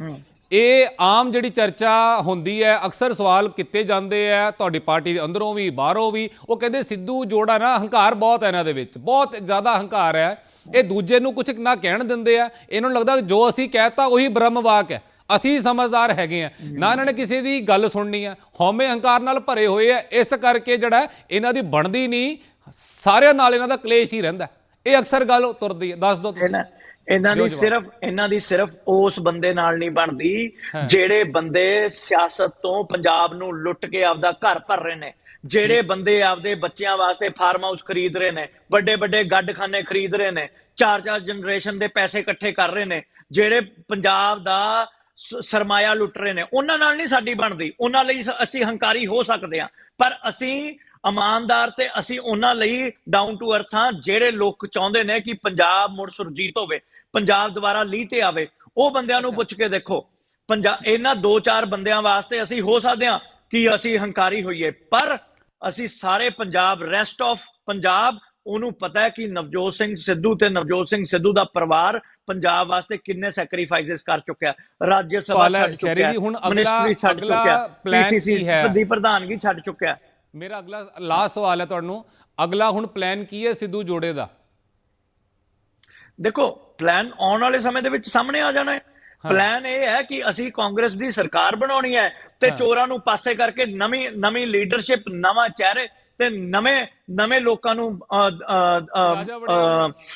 ਇਹ ਆਮ ਜਿਹੜੀ ਚਰਚਾ ਹੁੰਦੀ ਹੈ ਅਕਸਰ ਸਵਾਲ ਕੀਤੇ ਜਾਂਦੇ ਆ। ਤੁਹਾਡੀ ਪਾਰਟੀ ਦੇ ਅੰਦਰੋਂ ਵੀ ਬਾਹਰੋਂ ਵੀ। ਉਹ ਕਹਿੰਦੇ ਸਿੱਧੂ ਜੋੜਾ ਨਾ ਹੰਕਾਰ ਬਹੁਤ ਹੈ ਇਹਨਾਂ ਦੇ ਵਿੱਚ। ਬਹੁਤ ਜ਼ਿਆਦਾ ਹੰਕਾਰ ਹੈ। ਇਹ ਦੂਜੇ ਨੂੰ ਕੁਝ ਨਾ ਕਹਿਣ ਦਿੰਦੇ ਆ। ਇਹਨਾਂ ਨੂੰ ਲੱਗਦਾ ਜੋ ਅਸੀਂ ਕਹਿਤਾ ਉਹੀ ਬ੍ਰਹਮਵਾਕ ਹੈ। ਅਸੀਂ ਸਮਝਦਾਰ ਹੈਗੇ ਆ। ਨਾ ਇਹਨਾਂ ਨੇ ਕਿਸੇ ਦੀ ਗੱਲ ਸੁਣਨੀ ਆ। ਹਉਮੈ ਹੰਕਾਰ ਨਾਲ ਭਰੇ ਹੋਏ ਆ। ਇਸ ਕਰਕੇ ਜਿਹੜਾ ਇਹਨਾਂ ਦੀ ਬਣਦੀ ਨਹੀਂ ਸਾਰਿਆਂ ਨਾਲ ਇਹਨਾਂ ਦਾ ਕਲੇਸ਼ ਹੀ ਰਹਿੰਦਾ। ਇਹ ਅਕਸਰ ਗੱਲ ਤੁਰਦੀ ਹੈ ਦੱਸ ਦਿਓ ਤੁਸੀਂ। ਇਹਨਾਂ ਦੀ। ਸਿਰਫ ਇਹਨਾਂ ਦੀ ਸਿਰਫ ਉਸ ਬੰਦੇ ਨਾਲ ਨਹੀਂ ਬਣਦੀ ਜਿਹੜੇ ਬੰਦੇ ਸਿਆਸਤ ਤੋਂ ਪੰਜਾਬ ਨੂੰ ਲੁੱਟ ਕੇ ਆਪਦਾ ਘਰ ਭਰ ਰਹੇ ਨੇ ਜਿਹੜੇ ਬੰਦੇ ਆਪਦੇ ਬੱਚਿਆਂ ਵਾਸਤੇ ਫਾਰਮ ਹਾਊਸ ਖਰੀਦ ਰਹੇ ਨੇ ਵੱਡੇ ਵੱਡੇ ਗੱਡਖਾਨੇ ਖਰੀਦ ਰਹੇ ਨੇ ਚਾਰ ਚਾਰ ਜਨਰੇਸ਼ਨ ਦੇ ਪੈਸੇ ਇਕੱਠੇ ਕਰ ਰਹੇ ਨੇ ਜਿਹੜੇ ਪੰਜਾਬ ਦਾ ਸਰਮਾਇਆ ਲੁੱਟ ਰਹੇ ਨੇ। ਉਹਨਾਂ ਨਾਲ ਨਹੀਂ ਸਾਡੀ ਬਣਦੀ। ਉਹਨਾਂ ਲਈ ਅਸੀਂ ਹੰਕਾਰੀ ਹੋ ਸਕਦੇ ਹਾਂ। ਪਰ ਅਸੀਂ ਇਮਾਨਦਾਰ ਤੇ ਅਸੀਂ ਉਹਨਾਂ ਲਈ ਡਾਊਨ ਟੂ ਅਰਥ ਹਾਂ ਜਿਹੜੇ ਲੋਕ ਚਾਹੁੰਦੇ ਨੇ ਕਿ ਪੰਜਾਬ ਮੁੜ ਸੁਰਜੀਤ ਹੋਵੇ ਪੰਜਾਬ ਦੁਬਾਰਾ ਲੀਹ ਤੇ ਆਵੇ। ਉਹ ਬੰਦਿਆਂ ਨੂੰ ਪੁੱਛ ਕੇ ਦੇਖੋ। ਪੰਜਾਬ ਇਹਨਾਂ ਦੋ ਚਾਰ ਬੰਦਿਆਂ ਵਾਸਤੇ ਅਸੀਂ ਹੋ ਸਕਦੇ ਹਾਂ ਕਿ ਅਸੀਂ ਹੰਕਾਰੀ ਹੋਈਏ। ਪਰ ਅਸੀਂ ਸਾਰੇ ਪੰਜਾਬ ਰੈਸਟ ਆਫ ਪੰਜਾਬ ਉਹਨੂੰ ਪਤਾ ਹੈ ਕਿ ਨਵਜੋਤ ਸਿੰਘ ਸਿੱਧੂ ਤੇ ਨਵਜੋਤ ਸਿੰਘ ਸਿੱਧੂ ਦਾ ਪਰਿਵਾਰ ਪੰਜਾਬ ਵਾਸਤੇ ਕਿੰਨੇ ਸੈਕਰੀਫਾਈਸਸ ਕਰ ਚੁੱਕਿਆ ਰਾਜ ਸਭਾ ਛੱਡ ਚੁੱਕਿਆ ਹੁਣ ਅਗਲਾ- ਅਗਲਾ ਪੀਸੀਸੀ ਕੀ ਹੈ? ਦੀ ਪ੍ਰਧਾਨਗੀ ਛੱਡ ਚੁੱਕਿਆ ਮੇਰਾ ਅਗਲਾ ਲਾਸਟ ਸਵਾਲ ਹੈ ਤੁਹਾਨੂੰ। ਅਗਲਾ ਹੁਣ ਪਲਾਨ ਕੀ ਹੈ ਸਿੱਧੂ ਜੋੜੇ ਦਾ? ਦੇਖੋ ਪਲਾਨ ਆਉਣ ਵਾਲੇ ਸਮੇਂ ਦੇ ਵਿੱਚ ਸਾਹਮਣੇ ਆ ਜਾਣਾ ਹੈ। ਪਲਾਨ ਇਹ ਹੈ ਕਿ ਅਸੀਂ ਕਾਂਗਰਸ ਦੀ ਸਰਕਾਰ ਬਣਾਉਣੀ ਹੈ ਤੇ ਚੋਰਾਂ ਨੂੰ ਪਾਸੇ ਕਰਕੇ ਨਵੀਂ ਨਵੀਂ ਲੀਡਰਸ਼ਿਪ ਨਵਾਂ ਚਿਹਰੇ ਤੇ ਨਵੇਂ ਨਵੇਂ ਲੋਕਾਂ ਨੂੰ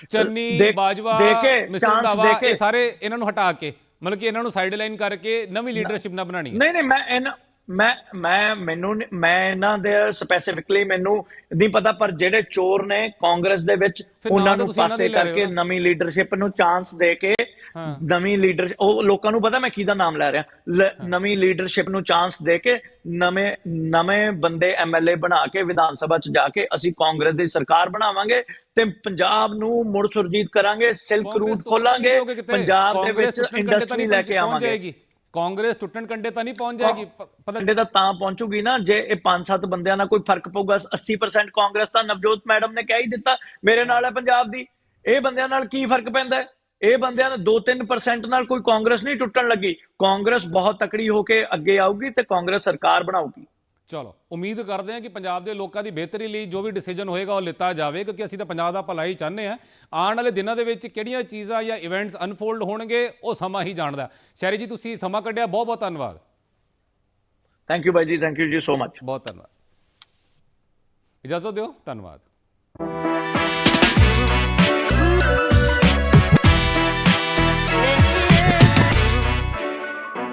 ਚੰਨੀ ਬਾਜਵਾ ਦੇ ਕੇ ਦੇ ਸਾਰੇ ਇਹਨਾਂ ਨੂੰ ਹਟਾ ਕੇ ਮਤਲਬ ਕਿ ਇਹਨਾਂ ਨੂੰ ਸਾਈਡ ਲਾਈਨ ਕਰਕੇ ਨਵੀਂ ਲੀਡਰਸ਼ਿਪ ਨਾ ਬਣਾਣੀ ਨਹੀਂ ਨਹੀਂ ਮੈਂ ਇਹਨਾਂ ਮੈਂ ਮੈਂ ਮੈਨੂੰ ਮੈਂ ਇਹਨਾਂ ਦੇ ਸਪੈਸੀਫਿਕਲੀ ਮੈਨੂੰ ਨਹੀਂ ਪਤਾ ਪਰ ਜਿਹੜੇ ਚੋਰ ਨੇ ਕਾਂਗਰਸ ਦੇ ਵਿੱਚ ਉਹਨਾਂ ਨੂੰ ਪਾਸੇ ਕਰਕੇ। ਨਵੀਂ ਲੀਡਰਸ਼ਿਪ ਨੂੰ ਚਾਂਸ ਦੇ ਕੇ। ਨਵੀਂ ਲੀਡਰ ਉਹ ਲੋਕਾਂ ਨੂੰ ਪਤਾ ਮੈਂ ਕਿਹਦਾ ਨਾਮ ਲੈ ਰਿਹਾ ਨਵੀਂ ਲੀਡਰਸ਼ਿਪ ਨੂੰ ਚਾਂਸ ਦੇ ਕੇ ਨਵੇਂ ਨਵੇਂ ਬੰਦੇ ਐਮਐਲਏ ਬਣਾ ਕੇ ਵਿਧਾਨ ਸਭਾ ਚ ਜਾ ਕੇ ਅਸੀਂ ਕਾਂਗਰਸ ਦੀ ਸਰਕਾਰ ਬਣਾਵਾਂਗੇ ਤੇ ਪੰਜਾਬ ਨੂੰ ਮੁੜ ਸੁਰਜੀਤ ਕਰਾਂਗੇ ਸਿਲਕ ਰੂਟ ਖੋਲਾਂਗੇ। ਪੰਜਾਬ ਦੇ ਵਿੱਚ ਇੰਡਸਟਰੀ ਲੈ ਕੇ ਆਵਾਂਗੇ। ਕਾਂਗਰਸ ਟੁੱਟਣ ਕੰਡੇ ਤਾਂ ਨਹੀਂ ਪਹੁੰਚ ਜਾਏਗੀ? ਪਤਾ ਕੰਡੇ ਦਾ ਤਾਂ ਪਹੁੰਚੂਗੀ ਨਾ, ਜੇ ਇਹ 5-7 ਬੰਦਿਆਂ ਨਾਲ ਕੋਈ ਫ਼ਰਕ ਪਊਗਾ 80% ਕਾਂਗਰਸ ਤਾਂ ਨਵਜੋਤ ਮੈਡਮ ਨੇ ਕਹਿ ਹੀ ਦਿੱਤਾ, ਮੇਰੇ ਨਾਲ ਹੈ ਪੰਜਾਬ ਦੀ। ਇਹ ਬੰਦਿਆਂ ਨਾਲ ਕੀ ਫ਼ਰਕ ਪੈਂਦਾ ਇਹ ਬੰਦਿਆਂ ਦਾ 2-3% ਨਾਲ ਕੋਈ ਕਾਂਗਰਸ ਨਹੀਂ ਟੁੱਟਣ ਲੱਗੀ। ਕਾਂਗਰਸ ਬਹੁਤ ਤਕੜੀ ਹੋ ਕੇ ਅੱਗੇ ਆਊਗੀ ਤੇ ਕਾਂਗਰਸ ਸਰਕਾਰ ਬਣਾਊਗੀ। ਚਲੋ ਉਮੀਦ ਕਰਦੇ ਹਾਂ ਕਿ ਪੰਜਾਬ ਦੇ ਲੋਕਾਂ ਦੀ ਬਿਹਤਰੀ ਲਈ ਜੋ ਵੀ ਡਿਸੀਜਨ ਹੋਏਗਾ ਉਹ ਲਿੱਤਾ ਜਾਵੇ ਕਿਉਂਕਿ ਅਸੀਂ ਤਾਂ ਪੰਜਾਬ ਦਾ ਭਲਾ ਹੀ ਚਾਹੁੰਦੇ ਹਾਂ। ਆਉਣ ਵਾਲੇ ਦਿਨਾਂ ਦੇ ਵਿੱਚ ਕਿਹੜੀਆਂ ਚੀਜ਼ਾਂ ਜਾਂ ਇਵੈਂਟਸ ਅਨਫੋਲਡ ਹੋਣਗੇ ਉਹ ਸਮਾਂ ਹੀ ਜਾਣਦਾ। ਸ਼ੈਰੀ ਜੀ ਤੁਸੀਂ ਸਮਾਂ ਕੱਢਿਆ ਬਹੁਤ ਬਹੁਤ ਧੰਨਵਾਦ। ਥੈਂਕ ਯੂ ਬਾਈ ਜੀ ਥੈਂਕ ਯੂ ਜੀ ਸੋ ਮਚ ਬਹੁਤ ਧੰਨਵਾਦ। ਇਜਾਜ਼ਤ ਦਿਓ ਧੰਨਵਾਦ।